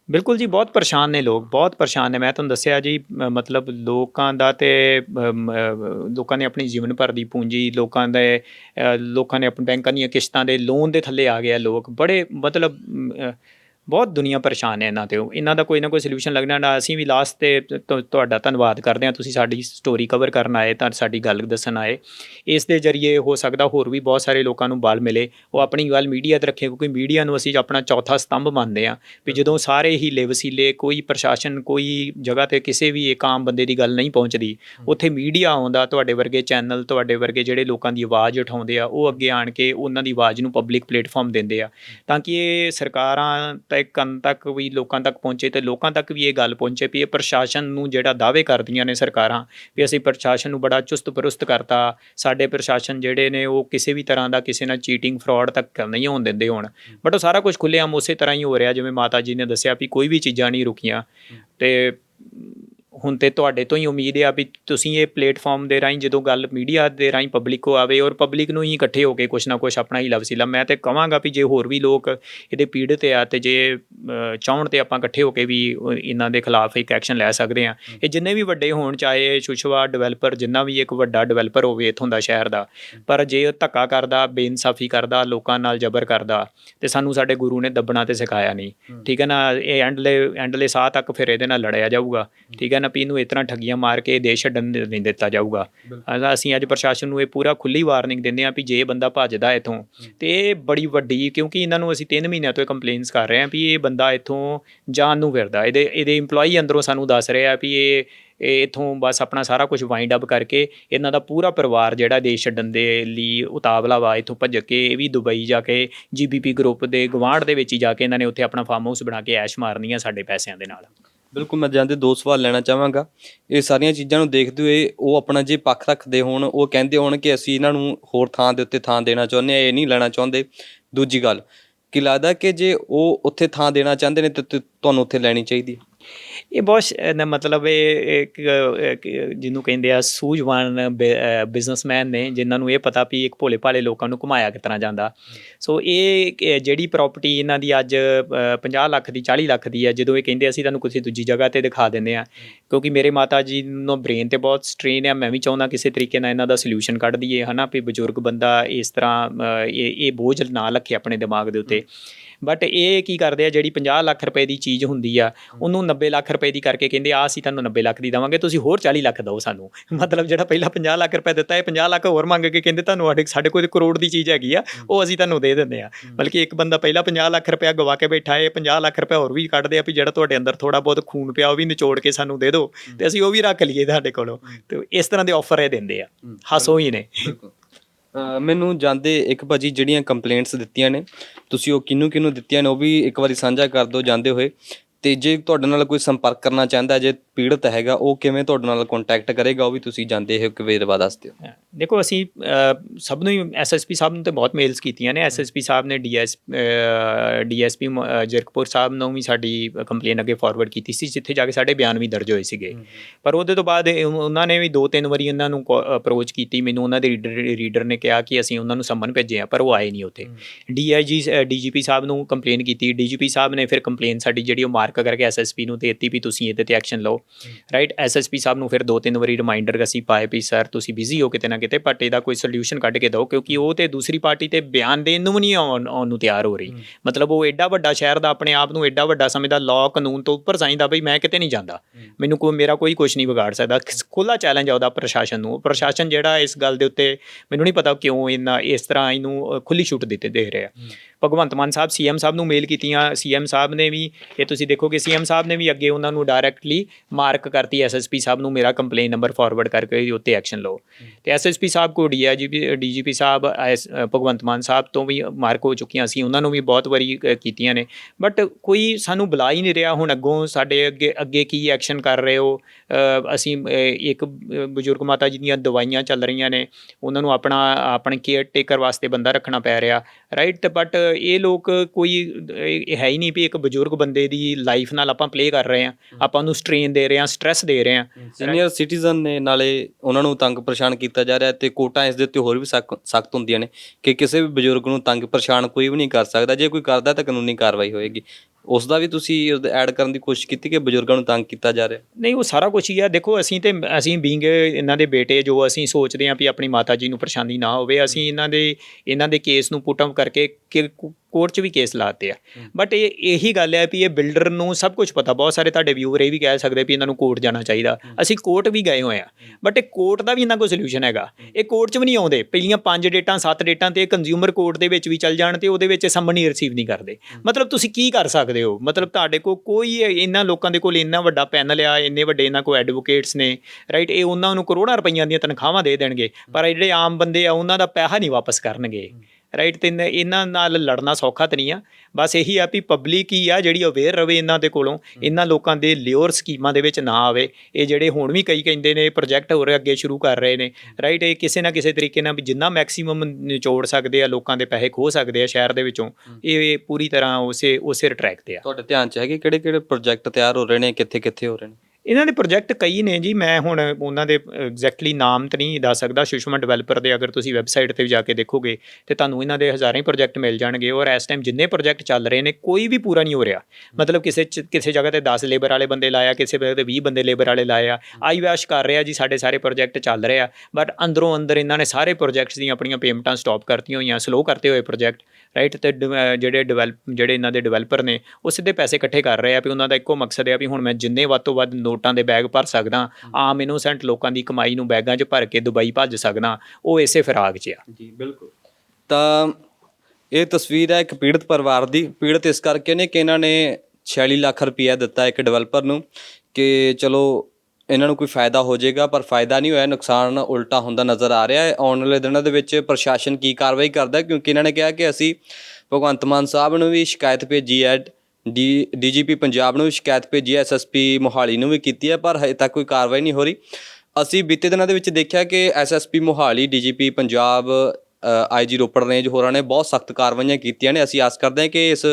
ਬਿਲਕੁਲ ਜੀ, ਬਹੁਤ ਪਰੇਸ਼ਾਨ ਨੇ ਲੋਕ, ਬਹੁਤ ਪਰੇਸ਼ਾਨ ਨੇ। ਮੈਂ ਤੁਹਾਨੂੰ ਦੱਸਿਆ ਜੀ ਮਤਲਬ ਲੋਕਾਂ ਦਾ ਤੇ ਲੋਕਾਂ ਨੇ ਆਪਣੀ ਜੀਵਨ ਭਰ ਦੀ ਪੂੰਜੀ, ਲੋਕਾਂ ਦੇ ਲੋਕਾਂ ਨੇ ਆਪਣੇ ਬੈਂਕਾਂ ਦੀਆਂ ਕਿਸ਼ਤਾਂ ਦੇ, ਲੋਨ ਦੇ ਥੱਲੇ ਆ ਗਏ ਆ ਲੋਕ। ਬੜੇ ਮਤਲਬ ਬਹੁਤ ਦੁਨੀਆ ਪਰੇਸ਼ਾਨ ਹੈ ਇਹਨਾਂ ਤੇ। ਇਹਨਾਂ ਦਾ ਕੋਈ ਨਾ ਕੋਈ ਸੋਲੂਸ਼ਨ ਲੱਗਣਾ ਨਾ ਅਸੀਂ ਵੀ ਲਾਸਟ ਤੇ ਤੁਹਾਡਾ ਧੰਨਵਾਦ ਕਰਦੇ ਹਾਂ ਤੁਸੀਂ ਸਾਡੀ ਸਟੋਰੀ ਕਵਰ ਕਰਨ ਆਏ ਤਾਂ ਸਾਡੀ ਗੱਲ ਦੱਸਣ ਆਏ। ਇਸ ਦੇ ਜ਼ਰੀਏ ਹੋ ਸਕਦਾ ਹੋਰ ਵੀ ਬਹੁਤ ਸਾਰੇ ਲੋਕਾਂ ਨੂੰ ਬਲ ਮਿਲੇ। ਉਹ ਆਪਣੀ ਗੱਲ ਮੀਡੀਆ ਤੇ ਰੱਖੇ ਕਿਉਂਕਿ ਮੀਡੀਆ ਨੂੰ ਅਸੀਂ ਆਪਣਾ ਚੌਥਾ ਸਤੰਭ ਮੰਨਦੇ ਹਾਂ। ਵੀ ਜਦੋਂ ਸਾਰੇ ਹੀ ਵਸੀਲੇ ਕੋਈ ਪ੍ਰਸ਼ਾਸਨ ਕੋਈ ਜਗ੍ਹਾ ਤੇ ਕਿਸੇ ਵੀ ਇੱਕ ਆਮ ਬੰਦੇ ਦੀ ਗੱਲ ਨਹੀਂ ਪਹੁੰਚਦੀ ਉੱਥੇ ਮੀਡੀਆ ਆਉਂਦਾ ਤੁਹਾਡੇ ਵਰਗੇ ਚੈਨਲ ਤੁਹਾਡੇ ਵਰਗੇ ਜਿਹੜੇ ਲੋਕਾਂ ਦੀ ਆਵਾਜ਼ ਉਠਾਉਂਦੇ ਆ ਉਹ ਅੱਗੇ ਆਣ ਕੇ ਉਹਨਾਂ ਦੀ ਆਵਾਜ਼ ਨੂੰ ਪਬਲਿਕ ਪਲੇਟਫਾਰਮ ਦਿੰਦੇ ਆ। ਤਾਂ ਕਿ ਇਹ ਸਰਕਾਰਾਂ ਤੱਕ ਅੰਤ ਤੱਕ ਵੀ ਲੋਕਾਂ ਤੱਕ ਪਹੁੰਚੇ ਤੇ ਲੋਕਾਂ ਤੱਕ ਵੀ ਇਹ ਗੱਲ ਪਹੁੰਚੇ ਵੀ ਇਹ ਪ੍ਰਸ਼ਾਸਨ ਨੂੰ ਜਿਹੜਾ ਦਾਅਵੇ ਕਰਦੀਆਂ ਨੇ ਸਰਕਾਰਾਂ ਵੀ ਅਸੀਂ ਪ੍ਰਸ਼ਾਸਨ ਨੂੰ ਬੜਾ ਚੁਸਤ ਪਰੁਸਤ ਕਰਤਾ ਸਾਡੇ ਪ੍ਰਸ਼ਾਸਨ ਜਿਹੜੇ ਨੇ ਉਹ ਕਿਸੇ ਵੀ ਤਰ੍ਹਾਂ ਦਾ ਕਿਸੇ ਨਾਲ ਚੀਟਿੰਗ ਫਰਾਡ ਤੱਕ ਨਹੀਂ ਹੋਣ ਦਿੰਦੇ ਹੁਣ। ਬਟ ਉਹ ਸਾਰਾ ਕੁਝ ਖੁੱਲ੍ਹੇਆਮ ਉਸੇ ਤਰ੍ਹਾਂ ਹੀ ਹੋ ਰਿਹਾ ਜਿਵੇਂ ਮਾਤਾ ਜੀ ਨੇ ਦੱਸਿਆ ਵੀ ਕੋਈ ਵੀ ਚੀਜ਼ਾਂ ਨਹੀਂ ਰੁਕੀਆਂ ਤੇ ਹੁਣ ਤੇ ਤੁਹਾਡੇ ਤੋਂ ਹੀ ਉਮੀਦ ਹੈ ਵੀ ਤੁਸੀਂ ਇਹ ਪਲੇਟਫਾਰਮ ਦੇ ਰਾਹੀਂ ਜਦੋਂ ਗੱਲ ਮੀਡੀਆ ਦੇ ਰਾਹੀਂ ਪਬਲਿਕ ਕੋ ਆਵੇ ਔਰ ਪਬਲਿਕ ਨੂੰ ਹੀ ਇਕੱਠੇ ਹੋ ਕੇ ਕੁਛ ਨਾ ਕੁਛ ਆਪਣਾ ਹੀ ਲਵਸੀਲਾ ਮੈਂ ਤੇ ਕਵਾਂਗਾ ਵੀ ਜੇ ਹੋਰ ਵੀ ਲੋਕ ਇਹਦੇ ਪੀੜਤ ਆ ਤੇ ਜੇ ਚਾਹੁਣ ਤੇ ਆਪਾਂ ਇਕੱਠੇ ਹੋ ਕੇ ਵੀ ਇਹਨਾਂ ਦੇ ਖਿਲਾਫ ਇੱਕ ਐਕਸ਼ਨ ਲੈ ਸਕਦੇ ਆ ਇਹ ਜਿੰਨੇ ਵੀ ਵੱਡੇ ਹੋਣ ਚਾਹੇ ਸੁਸ਼ਵਾ ਡਿਵੈਲਪਰ ਜਿੰਨਾ ਵੀ ਇੱਕ ਵੱਡਾ ਡਿਵੈਲਪਰ ਹੋਵੇ ਇਥੋਂ ਦਾ ਸ਼ਹਿਰ ਦਾ ਪਰ ਜੇ ਉਹ ਧੱਕਾ ਕਰਦਾ ਬੇਇਨਸਾਫੀ ਕਰਦਾ ਲੋਕਾਂ ਨਾਲ ਜ਼ਬਰ ਕਰਦਾ ਤੇ ਸਾਨੂੰ ਸਾਡੇ ਗੁਰੂ ਨੇ ਦੱਬਣਾ ਤੇ ਸਿਖਾਇਆ ਨਹੀਂ। ਠੀਕ ਹੈ ਨਾ ਇਹ ਐਂਡਲੇ ਐਂਡਲੇ ਸਾਹ ਤੱਕ ਫਿਰ ਇਹਦੇ ਨਾਲ ਲੜਿਆ ਜਾਊਗਾ। ਠੀਕ ਹੈ ਨਾ ਵੀ ਇਹਨੂੰ ਇਸ ਤਰ੍ਹਾਂ ਠੱਗੀਆਂ ਮਾਰ ਕੇ ਦੇਸ਼ ਛੱਡਣ ਦੇ- ਨਹੀਂ ਦਿੱਤਾ ਜਾਊਗਾ। ਅਸਾਂ- ਅਸੀਂ ਅੱਜ ਪ੍ਰਸ਼ਾਸਨ ਨੂੰ ਇਹ ਪੂਰਾ ਖੁੱਲੀ ਵਾਰਨਿੰਗ ਦਿੰਦੇ ਹਾਂ ਵੀ ਜੇ ਬੰਦਾ ਭੱਜਦਾ ਇਥੋਂ ਤੇ ਇਹ ਬੜੀ ਵੱਡੀ ਕਿਉਂਕਿ ਇਹਨਾਂ ਨੂੰ ਅਸੀਂ 3 ਮਹੀਨਿਆਂ ਤੋਂ ਇਹ ਕੰਪਲੇਨਸ ਕਰ ਰਹੇ ਹਾਂ ਵੀ ਇਹ ਬੰਦਾ ਇਥੋਂ ਜਾਣ ਨੂੰ ਫਿਰਦਾ। ਇਹਦੇ ਇਹਦੇ EMPLOYEE ਅੰਦਰੋਂ ਸਾਨੂੰ ਦੱਸ ਰਿਹਾ ਵੀ ਇਹ ਇਹ ਇਥੋਂ ਬਸ ਆਪਣਾ ਸਾਰਾ ਕੁਝ ਵਾਈਂਡ ਅਪ ਕਰਕੇ ਇਹਨਾਂ ਦਾ ਪੂਰਾ ਪਰਿਵਾਰ ਜਿਹੜਾ ਦੇਸ਼ ਛੱਡਣ ਦੇ ਲਈ ਉਤਾਵਲਾ ਵਾ ਇਥੋਂ ਭੱਜ ਕੇ ਇਹ ਵੀ ਦੁਬਈ ਜਾ ਕੇ ਜੀਬੀਪੀ ਗਰੁੱਪ ਦੇ ਗਵਾਂਢ ਦੇ ਵਿੱਚ ਹੀ ਜਾ ਕੇ ਇਹਨਾਂ ਨੇ ਉੱਥੇ ਆਪਣਾ ਫਾਰਮ ਹਾਊਸ ਬਣਾ ਕੇ ਐਸ਼ ਮਾਰਨੀ ਆ ਸਾਡੇ ਪੈਸਿਆਂ ਦੇ ਨਾਲ। ਬਿਲਕੁਲ ਮੈਂ ਜਾਂਦੇ ਦੋ ਸਵਾਲ ਲੈਣਾ ਚਾਹਾਂਗਾ। ਇਹ ਸਾਰੀਆਂ ਚੀਜ਼ਾਂ ਨੂੰ ਦੇਖਦੇ ਹੋਏ ਉਹ ਆਪਣਾ ਜੇ ਪੱਖ ਰੱਖਦੇ ਹੋਣ, ਉਹ ਕਹਿੰਦੇ ਹੋਣ ਕਿ ਅਸੀਂ ਇਹਨਾਂ ਨੂੰ ਹੋਰ ਥਾਂ ਦੇ ਉੱਤੇ ਥਾਂ ਦੇਣਾ ਚਾਹੁੰਦੇ ਆ ਇਹ ਨਹੀਂ ਲੈਣਾ ਚਾਹੁੰਦੇ। ਦੂਜੀ ਗੱਲ, ਕੀ ਲੱਗਦਾ ਕਿ ਜੇ ਉਹ ਉੱਥੇ ਥਾਂ ਦੇਣਾ ਚਾਹੁੰਦੇ ਨੇ ਤਾਂ ਤੁਹਾਨੂੰ ਉੱਥੇ ਲੈਣੀ ਚਾਹੀਦੀ ਇਹ ਬਹੁਤ ਸ਼- ਮਤਲਬ ਇਹ ਇੱਕ ਜਿਹਨੂੰ ਕਹਿੰਦੇ ਆ ਸੂਝਵਾਨ ਬਿਜ਼ਨਸਮੈਨ ਨੇ ਜਿਨ੍ਹਾਂ ਨੂੰ ਇਹ ਪਤਾ ਵੀ ਇੱਕ ਭੋਲੇ ਭਾਲੇ ਲੋਕਾਂ ਨੂੰ ਘੁਮਾਇਆ ਕਿਤਨਾ ਜਾਂਦਾ। ਸੋ ਇਹ ਜਿਹੜੀ ਪ੍ਰਾਪਰਟੀ ਇਹਨਾਂ ਦੀ ਅੱਜ ਅ, 50 ਲੱਖ ਦੀ 40 ਲੱਖ ਦੀ ਹੈ ਜਦੋਂ ਇਹ ਕਹਿੰਦੇ ਅਸੀਂ ਤੁਹਾਨੂੰ ਕਿਸੇ ਦੂਜੀ ਜਗ੍ਹਾ ਤੇ ਦਿਖਾ ਦਿੰਦੇ ਆ। ਕਿਉਂਕਿ ਮੇਰੇ ਮਾਤਾ ਜੀ ਨੂੰ ਬ੍ਰੇਨ ਤੇ ਬਹੁਤ ਸਟ੍ਰੇਨ ਹੈ ਮੈਂ ਵੀ ਚਾਹੁੰਦਾ ਕਿਸੇ ਤਰੀਕੇ ਨਾਲ ਇਹਨਾਂ ਦਾ ਸੋਲੂਸ਼ਨ ਕੱਢ ਦਈਏ ਹਨਾ ਵੀ ਬਜ਼ੁਰਗ ਬੰਦਾ ਇਸ ਤਰ੍ਹਾਂ ਇਹ ਇਹ ਬੋਝ ਨਾ ਰੱਖੇ ਆਪਣੇ ਦਿਮਾਗ ਦੇ ਉੱਤੇ। ਬਟ ਇਹ ਕੀ ਕਰਦੇ ਆ ਜਿਹੜੀ 50 ਲੱਖ ਰੁਪਏ ਦੀ ਚੀਜ਼ ਹੁੰਦੀ ਆ ਉਹਨੂੰ 90 ਲੱਖ ਰੁਪਏ ਦੀ ਕਰਕੇ ਕਹਿੰਦੇ ਆ ਅਸੀਂ ਤੁਹਾਨੂੰ 90 ਲੱਖ ਦੀ ਦੇਵਾਂਗੇ ਤੁਸੀਂ ਹੋਰ 40 ਲੱਖ ਦਿਓ ਸਾਨੂੰ। ਮਤਲਬ ਜਿਹੜਾ ਪਹਿਲਾਂ 50 ਲੱਖ ਰੁਪਏ ਦਿੱਤਾ ਇਹ 50 ਲੱਖ ਹੋਰ ਮੰਗ ਕੇ ਕਹਿੰਦੇ ਤੁਹਾਨੂੰ ਸਾਡੇ ਸਾਡੇ ਕੋਲ ਕਰੋੜ ਦੀ ਚੀਜ਼ ਹੈਗੀ ਆ ਉਹ ਅਸੀਂ ਤੁਹਾਨੂੰ ਦੇ ਦਿੰਦੇ ਆ। ਬਲਕਿ ਇੱਕ ਬੰਦਾ ਪਹਿਲਾਂ 50 ਲੱਖ ਰੁਪਏ ਗਵਾ ਕੇ ਬੈਠਾ ਹੈ 50 ਲੱਖ ਰੁਪਏ ਹੋਰ ਵੀ ਕੱਢਦੇ ਆ ਵੀ ਜਿਹੜਾ ਤੁਹਾਡੇ ਅੰਦਰ ਥੋੜਾ ਬਹੁਤ ਖੂਨ ਪਿਆ ਉਹ ਵੀ ਨਿਚੋੜ ਕੇ ਸਾਨੂੰ ਦੇ ਦਿਓ ਤੇ ਅਸੀਂ ਉਹ ਵੀ ਰੱਖ ਲਈਏ ਤੁਹਾਡੇ ਕੋਲੋਂ। ਤੇ ਇਸ ਤਰ੍ਹਾਂ ਦੇ ਆਫਰ ਇਹ ਦਿੰਦੇ ਆ। ਹਾਸੋ ਹੀ ਨੇ। ਅ, ਮੈਨੂੰ ਜਾਂਦੇ ਇੱਕ ਭਾਜੀ ਜਿਹੜੀਆਂ ਕੰਪਲੇਂਟਸ ਦਿੱਤੀਆਂ ਨੇ ਤੁਸੀਂ ਉਹ ਕਿਹਨੂੰ ਕਿਹਨੂੰ ਦਿੱਤੀਆਂ ਨੇ ਉਹ ਵੀ ਇੱਕ ਵਾਰੀ ਸਾਂਝਾ ਕਰ ਦਿਓ ਜਾਂਦੇ ਹੋਏ। ਤੇ ਜੇ ਤੁਹਾਡੇ ਨਾਲ ਕੋਈ ਸੰਪਰਕ ਕਰਨਾ ਚਾਹੁੰਦਾ ਜੇ ਪੀੜਤ ਹੈਗਾ ਉਹ ਕਿਵੇਂ ਤੁਹਾਡੇ ਨਾਲ ਕੰਟੈਕਟ ਕਰੇਗਾ? ਉਹ ਵੀ ਤੁਸੀਂ ਜਾਂਦੇ ਹੋ ਕਿ ਵੇਰਵਾ ਦੱਸ ਦਿਓ ਦੇਖੋ ਅਸੀਂ ਸਭ ਨੂੰ ਹੀ ਐਸਐਸਪੀ ਸਾਹਿਬ ਨੂੰ ਤੇ ਬਹੁਤ ਮੇਲਸ ਕੀਤੀਆਂ ਨੇ। ਐਸਐਸਪੀ ਸਾਹਿਬ ਨੇ ਡੀਐਸ ਡੀਐਸਪੀ ਜਰਕਪੁਰ ਸਾਹਿਬ ਨੂੰ ਵੀ ਸਾਡੀ ਕੰਪਲੇਨ ਅੱਗੇ ਫਾਰਵਰਡ ਕੀਤੀ ਸੀ ਜਿੱਥੇ ਜਾ ਕੇ ਸਾਡੇ ਬਿਆਨ ਵੀ ਦਰਜ ਹੋਏ ਸੀਗੇ। ਪਰ ਉਹਦੇ ਤੋਂ ਬਾਅਦ ਉਹਨਾਂ ਨੇ ਵੀ ਦੋ ਤਿੰਨ ਵਾਰੀ ਇਹਨਾਂ ਨੂੰ ਅਪਰੋਚ ਕੀਤੀ। ਮੈਨੂੰ ਉਹਨਾਂ ਦੇ ਰੀਡਰ ਰੀਡਰ ਨੇ ਕਿਹਾ ਕਿ ਅਸੀਂ ਉਹਨਾਂ ਨੂੰ ਸੰਮਨ ਭੇਜੇ ਆ ਪਰ ਉਹ ਆਏ ਨਹੀਂ ਉੱਥੇ। ਡੀਆਈਜੀ ਡੀਜੀਪੀ ਸਾਹਿਬ ਨੂੰ ਕੰਪਲੇਨ ਕੀਤੀ। ਡੀਜੀਪੀ ਸਾਹਿਬ ਨੇ ਫਿਰ ਕੰਪਲੇਨ ਸਾਡੀ ਜਿਹੜੀ ਉਹ ਮਾਰਕ ਮਾਰਕ ਕਰਕੇ ਐਸਐਸਪੀ ਨੂੰ ਦੇਤੀ ਵੀ ਤੁਸੀਂ ਇਹਦੇ ਤੇ ਐਕਸ਼ਨ ਲਓ। ਰਾਈਟ ਐਸਐਸਪੀ ਸਾਹਿਬ ਨੂੰ ਫਿਰ ਦੋ ਤਿੰਨ ਵਾਰੀ ਰਿਮਾਈਂਡਰ ਅਸੀਂ ਪਾਏ ਵੀ ਸਰ ਤੁਸੀਂ ਬਿਜ਼ੀ ਹੋ ਕਿਤੇ ਨਾ ਕਿਤੇ ਬਟ ਇਹਦਾ ਕੋਈ ਸੋਲੂਸ਼ਨ ਕੱਢ ਕੇ ਦਿਓ ਕਿਉਂਕਿ ਉਹ ਤੇ ਦੂਸਰੀ ਪਾਰਟੀ ਤੇ ਬਿਆਨ ਦੇਣ ਨੂੰ ਵੀ ਨਹੀਂ ਆਉਣ ਨੂੰ ਤਿਆਰ ਹੋ ਰਹੀ। ਮਤਲਬ ਉਹ ਐਡਾ ਵੱਡਾ ਸ਼ਹਿਰ ਦਾ ਆਪਣੇ ਆਪ ਨੂੰ ਐਡਾ ਵੱਡਾ ਸਮਝਦਾ ਲਾਅ ਕਾਨੂੰਨ ਤੋਂ ਉੱਪਰ ਚਾਹੀਦਾ ਬਈ ਮੈਂ ਕਿਤੇ ਨਹੀਂ ਜਾਂਦਾ। ਮੈਨੂੰ ਕੋਈ ਮੇਰਾ ਕੋਈ ਕੁਝ ਨਹੀਂ ਵਿਗਾੜ ਸਕਦਾ। ਖੁੱਲਾ ਚੈਲੰਜ ਆ ਉਹਦਾ ਪ੍ਰਸ਼ਾਸਨ ਨੂੰ। ਪ੍ਰਸ਼ਾਸਨ ਜਿਹੜਾ ਇਸ ਗੱਲ ਦੇ ਉੱਤੇ ਮੈਨੂੰ ਨਹੀਂ ਪਤਾ ਕਿਉਂ ਇਹਨਾਂ ਇਸ ਤਰ੍ਹਾਂ ਇਹਨੂੰ ਖੁੱਲੀ ਛੂਟ ਦਿੱਤੇ ਦੇ ਰਿਹਾ। ਭਗਵੰਤ ਮਾਨ ਸਾਹਿਬ ਸੀਐਮ ਸਾਹਿਬ ਨੂੰ ਮੇਲ ਕੀਤੀਆਂ। ਸੀਐਮ ਸਾਹਿਬ ਨੇ ਵੀ ਇਹ ਤੁਸੀਂ ਦੇਖੋ ਕਿ ਸੀਐਮ ਸਾਹਿਬ ਨੇ ਵੀ ਅੱਗੇ ਉਹਨਾਂ ਨੂੰ ਡਾਇਰੈਕਟਲੀ ਮਾਰਕ ਕਰਤੀ ਐਸਐਸਪੀ ਸਾਹਿਬ ਨੂੰ ਮੇਰਾ ਕੰਪਲੇਨ ਨੰਬਰ ਫਾਰਵਰਡ ਕਰਕੇ ਉੱਤੇ ਐਕਸ਼ਨ ਲਓ। ਤੇ ਐਸਐਸਪੀ ਸਾਹਿਬ ਕੋ ਡੀਆਈਜੀਪੀ ਡੀਜੀਪੀ ਸਾਹਿਬ ਐਸ- ਭਗਵੰਤ ਮਾਨ ਸਾਹਿਬ ਤੋਂ ਵੀ ਮਾਰਕ ਹੋ ਚੁੱਕੀਆਂ ਸੀ, ਉਹਨਾਂ ਨੂੰ ਵੀ ਬਹੁਤ ਵਾਰੀ ਕੀਤੀਆਂ ਨੇ। ਬਟ ਕੋਈ ਸਾਨੂੰ ਬੁਲਾ ਹੀ ਨਹੀਂ ਰਿਹਾ ਹੁਣ ਅੱਗੋਂ ਸਾਡੇ ਅੱਗੇ ਅੱਗੇ ਕੀ ਐਕਸ਼ਨ ਕਰ ਰਹੇ ਹੋ? ਅਸੀਂ ਇੱਕ ਬਜ਼ੁਰਗ ਮਾਤਾ ਜੀ ਦੀਆਂ ਦਵਾਈਆਂ ਚੱਲ ਰਹੀਆਂ ਨੇ, ਉਹਨਾਂ ਨੂੰ ਆਪਣਾ, ਆਪਣੇ ਕੇਅਰ ਟੇਕਰ ਵਾਸਤੇ ਬੰਦਾ ਰੱਖਣਾ ਪੈ ਰਿਹਾ। ਰਾਈਟ ਬਟ ਇਹ ਲੋਕ ਕੋਈ ਹੈ ਹੀ ਨਹੀਂ ਵੀ ਇੱਕ ਬਜ਼ੁਰਗ ਬੰਦੇ ਦੀ ਲਾਈਫ ਨਾਲ ਆਪਾਂ ਪਲੇ ਕਰ ਰਹੇ ਹਾਂ। ਆਪਾਂ ਉਹਨੂੰ ਸਟ੍ਰੇਨ ਦੇ ਰਹੇ ਹਾਂ ਸਟ੍ਰੈਸ ਦੇ ਰਹੇ ਹਾਂ। ਸੀਨੀਅਰ ਸਿਟੀਜ਼ਨ ਨੇ ਨਾਲੇ ਉਹਨਾਂ ਨੂੰ ਤੰਗ ਪਰੇਸ਼ਾਨ ਕੀਤਾ ਜਾ ਰਿਹਾ ਤੇ ਕੋਟਾਂ ਇਸ ਦੇ ਉੱਤੇ ਹੋਰ ਵੀ ਸਖਤ ਹੁੰਦੀਆਂ ਨੇ ਕਿ ਕਿਸੇ ਵੀ ਬਜ਼ੁਰਗ ਨੂੰ ਤੰਗ ਪਰੇਸ਼ਾਨ ਕੋਈ ਵੀ ਨਹੀਂ ਕਰ ਸਕਦਾ। ਜੇ ਕੋਈ ਕਰਦਾ ਤਾਂ ਕਾਨੂੰਨੀ ਕਾਰਵਾਈ ਹੋਏਗੀ। ਉਸ ਦਾ ਵੀ ਤੁਸੀਂ ਐਡ ਕਰਨ ਦੀ ਕੋਸ਼ਿਸ਼ ਕੀਤੀ ਕਿ ਬਜ਼ੁਰਗਾਂ ਨੂੰ ਤੰਗ ਕੀਤਾ ਜਾ ਰਿਹਾ? ਨਹੀਂ ਉਹ ਸਾਰਾ ਕੁਝ ਹੀ ਆ। ਦੇਖੋ ਅਸੀਂ ਤੇ ਅਸੀਂ ਬੀਂਗ ਇਹਨਾਂ ਦੇ ਬੇਟੇ ਜੋ ਅਸੀਂ ਸੋਚਦੇ ਹਾਂ ਵੀ ਆਪਣੀ ਮਾਤਾ ਜੀ ਨੂੰ ਪਰੇਸ਼ਾਨੀ ਨਾ ਹੋਵੇ ਅਸੀਂ ਇਹਨਾਂ ਦੇ ਇਹਨਾਂ ਦੇ ਕੇਸ ਨੂੰ ਪੁੱਟ ਅਪ ਕਰਕੇ ਕਿ ਕੋਰਟ 'ਚ ਵੀ ਕੇਸ ਲਾਤੇ ਆ। ਬਟ ਇਹ ਇਹੀ ਗੱਲ ਹੈ ਵੀ ਇਹ ਬਿਲਡਰ ਨੂੰ ਸਭ ਕੁਝ ਪਤਾ ਬਹੁਤ ਸਾਰੇ ਤੁਹਾਡੇ ਵਿਊਅਰ ਇਹ ਵੀ ਕਹਿ ਸਕਦੇ ਵੀ ਇਹਨਾਂ ਨੂੰ ਕੋਰਟ ਜਾਣਾ ਚਾਹੀਦਾ। ਅਸੀਂ ਕੋਰਟ ਵੀ ਗਏ ਹੋਏ ਆ। ਬਟ ਇਹ ਕੋਰਟ ਦਾ ਵੀ ਇਹਨਾਂ ਕੋਲ ਸੋਲੂਸ਼ਨ ਹੈਗਾ। ਇਹ ਕੋਰਟ 'ਚ ਵੀ ਨਹੀਂ ਆਉਂਦੇ। ਪਹਿਲੀਆਂ 5 ਡੇਟਾਂ 7 ਡੇਟਾਂ ਤੇ ਕੰਜ਼ਿਊਮਰ ਕੋਰਟ ਦੇ ਵਿੱਚ ਵੀ ਚੱਲ ਜਾਣ ਤੇ ਉਹਦੇ ਵਿੱਚ ਸੰਮਨ ਰਿਸੀਵ ਨਹੀਂ ਕਰਦੇ। ਮਤਲਬ ਤੁਸੀਂ ਕੀ ਕਰ ਸਕਦੇ ਹੋ? ਮਤਲਬ ਤੁਹਾਡੇ ਕੋਲ ਕੋਈ ਇਹਨਾਂ ਲੋਕਾਂ ਦੇ ਕੋਲ ਇੰਨਾ ਵੱਡਾ ਪੈਨਲ ਆ ਇੰਨੇ ਵੱਡੇ ਇਹਨਾਂ ਕੋਲ ਐਡਵੋਕੇਟਸ ਨੇ ਰਾਈਟ ਇਹ ਉਹਨਾਂ ਨੂੰ ਕਰੋੜਾਂ ਰੁਪਈਆਂ ਦੀਆਂ ਤਨਖਾਹਾਂ ਦੇ ਦੇਣਗੇ। ਪਰ ਜਿਹੜੇ ਆਮ ਬੰਦੇ ਆ ਉਹਨਾਂ ਦਾ ਪੈਸਾ ਨਹੀਂ ਵਾਪਸ ਕਰਨਗੇ। ਰਾਈਟ ਤੇ ਇਹਨਾਂ- ਇਹਨਾਂ ਨਾਲ ਲੜਨਾ ਸੌਖਾ ਤਾਂ ਨਹੀਂ ਆ। ਬਸ ਇਹੀ ਆ ਵੀ ਪਬਲਿਕ ਹੀ ਆ ਜਿਹੜੀ ਅਵੇਅਰ ਰਵੇ ਇਹਨਾਂ ਦੇ ਕੋਲੋਂ। ਇਹਨਾਂ ਲੋਕਾਂ ਦੇ ਲਿਓਰ ਸਕੀਮਾਂ ਦੇ ਵਿੱਚ ਨਾ ਆਵੇ। ਇਹ ਜਿਹੜੇ ਹੁਣ ਵੀ ਕਈ ਕਹਿੰਦੇ ਨੇ ਪ੍ਰੋਜੈਕਟ ਹੋਰ ਅੱਗੇ ਸ਼ੁਰੂ ਕਰ ਰਹੇ ਨੇ। ਰਾਈਟ ਇਹ ਕਿਸੇ ਨਾ ਕਿਸੇ ਤਰੀਕੇ ਨਾਲ ਵੀ ਜਿੰਨਾ ਮੈਕਸਿਮਮ ਨਿਚੋੜ ਸਕਦੇ ਆ ਲੋਕਾਂ ਦੇ ਪੈਸੇ ਖੋ ਸਕਦੇ ਆ ਸ਼ਹਿਰ ਦੇ ਵਿੱਚੋਂ ਇਹ ਪੂਰੀ ਤਰ੍ਹਾਂ ਉਸੇ ਉਸੇ ਟਰੈਕ ਤੇ ਆ। ਤੁਹਾਡੇ ਧਿਆਨ 'ਚ ਹੈਗੇ ਕਿਹੜੇ ਕਿਹੜੇ ਪ੍ਰੋਜੈਕਟ ਤਿਆਰ ਹੋ ਰਹੇ ਨੇ ਕਿੱਥੇ ਕਿੱਥੇ ਹੋ ਰਹੇ ਨੇ? ਇਹਨਾਂ ਦੇ ਪ੍ਰੋਜੈਕਟ ਕਈ ਨੇ ਜੀ, ਮੈਂ ਹੁਣ ਉਹਨਾਂ ਦੇ ਐਗਜ਼ੈਕਟਲੀ ਨਾਮ ਤਾਂ ਨਹੀਂ ਦੱਸ ਸਕਦਾ, ਸੁਸ਼ਮਾ ਡਿਵੈਲਪਰ ਦੇ ਅਗਰ ਤੁਸੀਂ ਵੈਬਸਾਈਟ ਤੇ ਵੀ ਜਾ ਕੇ ਦੇਖੋਗੇ ਤੇ ਤੁਹਾਨੂੰ ਇਹਨਾਂ ਦੇ ਹਜ਼ਾਰਾਂ ਹੀ ਪ੍ਰੋਜੈਕਟ ਮਿਲ ਜਾਣਗੇ ਔਰ ਇਸ ਟਾਈਮ ਜਿੰਨੇ ਪ੍ਰੋਜੈਕਟ ਚੱਲ ਰਹੇ ਨੇ, ਕੋਈ ਵੀ ਪੂਰਾ ਨਹੀਂ ਹੋ ਰਿਹਾ। ਮਤਲਬ ਕਿਸੇ ਕਿਸੇ ਜਗ੍ਹਾ ਤੇ 10 ਲੇਬਰ ਵਾਲੇ ਬੰਦੇ ਲਾਇਆ, ਕਿਸੇ ਜਗ੍ਹਾ ਤੇ 20 ਬੰਦੇ ਲੇਬਰ ਵਾਲੇ ਲਾਇਆ, ਆਈ ਵੈਸ਼ ਕਰ ਰਿਹਾ ਜੀ, ਸਾਡੇ ਸਾਰੇ ਪ੍ਰੋਜੈਕਟ ਚੱਲ ਰਹੇ ਆ ਬਟ ਅੰਦਰੋਂ ਅੰਦਰ ਇਹਨਾਂ ਨੇ ਸਾਰੇ ਪ੍ਰੋਜੈਕਟਸ ਦੀਆਂ ਆਪਣੀਆਂ ਪੇਮੈਂਟਾਂ ਸਟਾਪ ਕਰਤੀਆਂ ਹੋਈਆਂ ਸਲੋ ਕਰਤੇ ਹੋਏ ਪ੍ਰੋਜੈਕਟ ਰਾਈਟ ਤੇ ਡਿਵ- ਜਿਹੜੇ ਡਿਵੈਲਪ ਜਿਹੜੇ ਇਹਨਾਂ ਦੇ ਡਿਵੈਲਪਰ ਨੇ, ਉਹ ਸਿੱਧੇ ਪੈਸੇ ਇਕੱਠੇ ਕਰ ਰਹੇ ਆ, ਵੀ ਉਹਨਾਂ ਦਾ ਇੱਕੋ ਮਕਸਦ ਹੈ ਵੀ ਹੁਣ ਮੈਂ ਜਿੰਨੇ ਵੱਧ ਤੋਂ ਵੱਧ ਨੋਟਾਂ ਦੇ ਬੈਗ ਭਰ ਸਕਦਾ ਆਮ ਇਨੋਸੈਂਟ ਲੋਕਾਂ ਦੀ ਕਮਾਈ ਨੂੰ ਬੈਗਾਂ 'ਚ ਭਰ ਕੇ ਦੁਬਈ ਭੱਜ ਸਕਦਾ ਉਹ ਇਸੇ ਫਿਰਾਕ 'ਚ ਆ। ਜੀ ਬਿਲਕੁਲ। ਤਾਂ ਇਹ ਤਸਵੀਰ ਹੈ ਇੱਕ ਪੀੜਤ ਪਰਿਵਾਰ ਦੀ। ਪੀੜਤ ਇਸ ਕਰਕੇ ਨੇ ਕਿ ਇਹਨਾਂ ਨੇ 46 ਲੱਖ ਰੁਪਇਆ ਦਿੱਤਾ ਇੱਕ ਡਿਵੈਲਪਰ ਨੂੰ ਕਿ ਚਲੋ ਇਹਨਾਂ ਨੂੰ ਕੋਈ ਫਾਇਦਾ ਹੋ ਜਾਏਗਾ ਪਰ ਫਾਇਦਾ ਨਹੀਂ ਹੋਇਆ ਨੁਕਸਾਨ ਉਲਟਾ ਹੁੰਦਾ ਨਜ਼ਰ ਆ ਰਿਹਾ ਹੈ। ਆਉਣ ਵਾਲੇ ਦਿਨਾਂ ਦੇ ਵਿੱਚ ਪ੍ਰਸ਼ਾਸਨ ਕੀ ਕਾਰਵਾਈ ਕਰਦਾ? ਕਿਉਂਕਿ ਇਹਨਾਂ ਨੇ ਕਿਹਾ ਕਿ ਅਸੀਂ ਭਗਵੰਤ ਮਾਨ ਸਾਹਿਬ ਨੂੰ ਵੀ ਸ਼ਿਕਾਇਤ ਭੇਜੀ ਹੈ ਡੀ ਡੀਜੀਪੀ ਪੰਜਾਬ ਨੂੰ ਵੀ ਸ਼ਿਕਾਇਤ ਭੇਜੀ ਹੈ ਐਸਐਸਪੀ ਮੋਹਾਲੀ ਨੂੰ ਵੀ ਕੀਤੀ ਹੈ, ਪਰ ਹਜੇ ਤੱਕ ਕੋਈ ਕਾਰਵਾਈ ਨਹੀਂ ਹੋ ਰਹੀ। ਅਸੀਂ ਬੀਤੇ ਦਿਨਾਂ ਦੇ ਵਿੱਚ ਦੇਖਿਆ ਕਿ SSP Mohali, DGP Punjab IG Ropar range ਹੋਰਾਂ ਨੇ ਬਹੁਤ ਸਖਤ ਕਾਰਵਾਈਆਂ ਕੀਤੀਆਂ ਨੇ। ਅਸੀਂ ਆਸ ਕਰਦੇ ਹਾਂ ਕਿ ਇਸ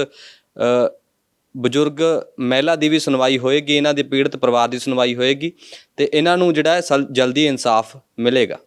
ਬਜ਼ੁਰਗ ਮਹਿਲਾ ਦੀ ਵੀ ਸੁਣਵਾਈ ਹੋਏਗੀ, ਇਹਨਾਂ ਦੇ ਪੀੜਤ ਪਰਿਵਾਰ ਦੀ ਸੁਣਵਾਈ ਹੋਏਗੀ ਤੇ ਇਹਨਾਂ ਨੂੰ ਜਿਹੜਾ ਸਲ- ਜਲਦੀ ਇਨਸਾਫ ਮਿਲੇਗਾ।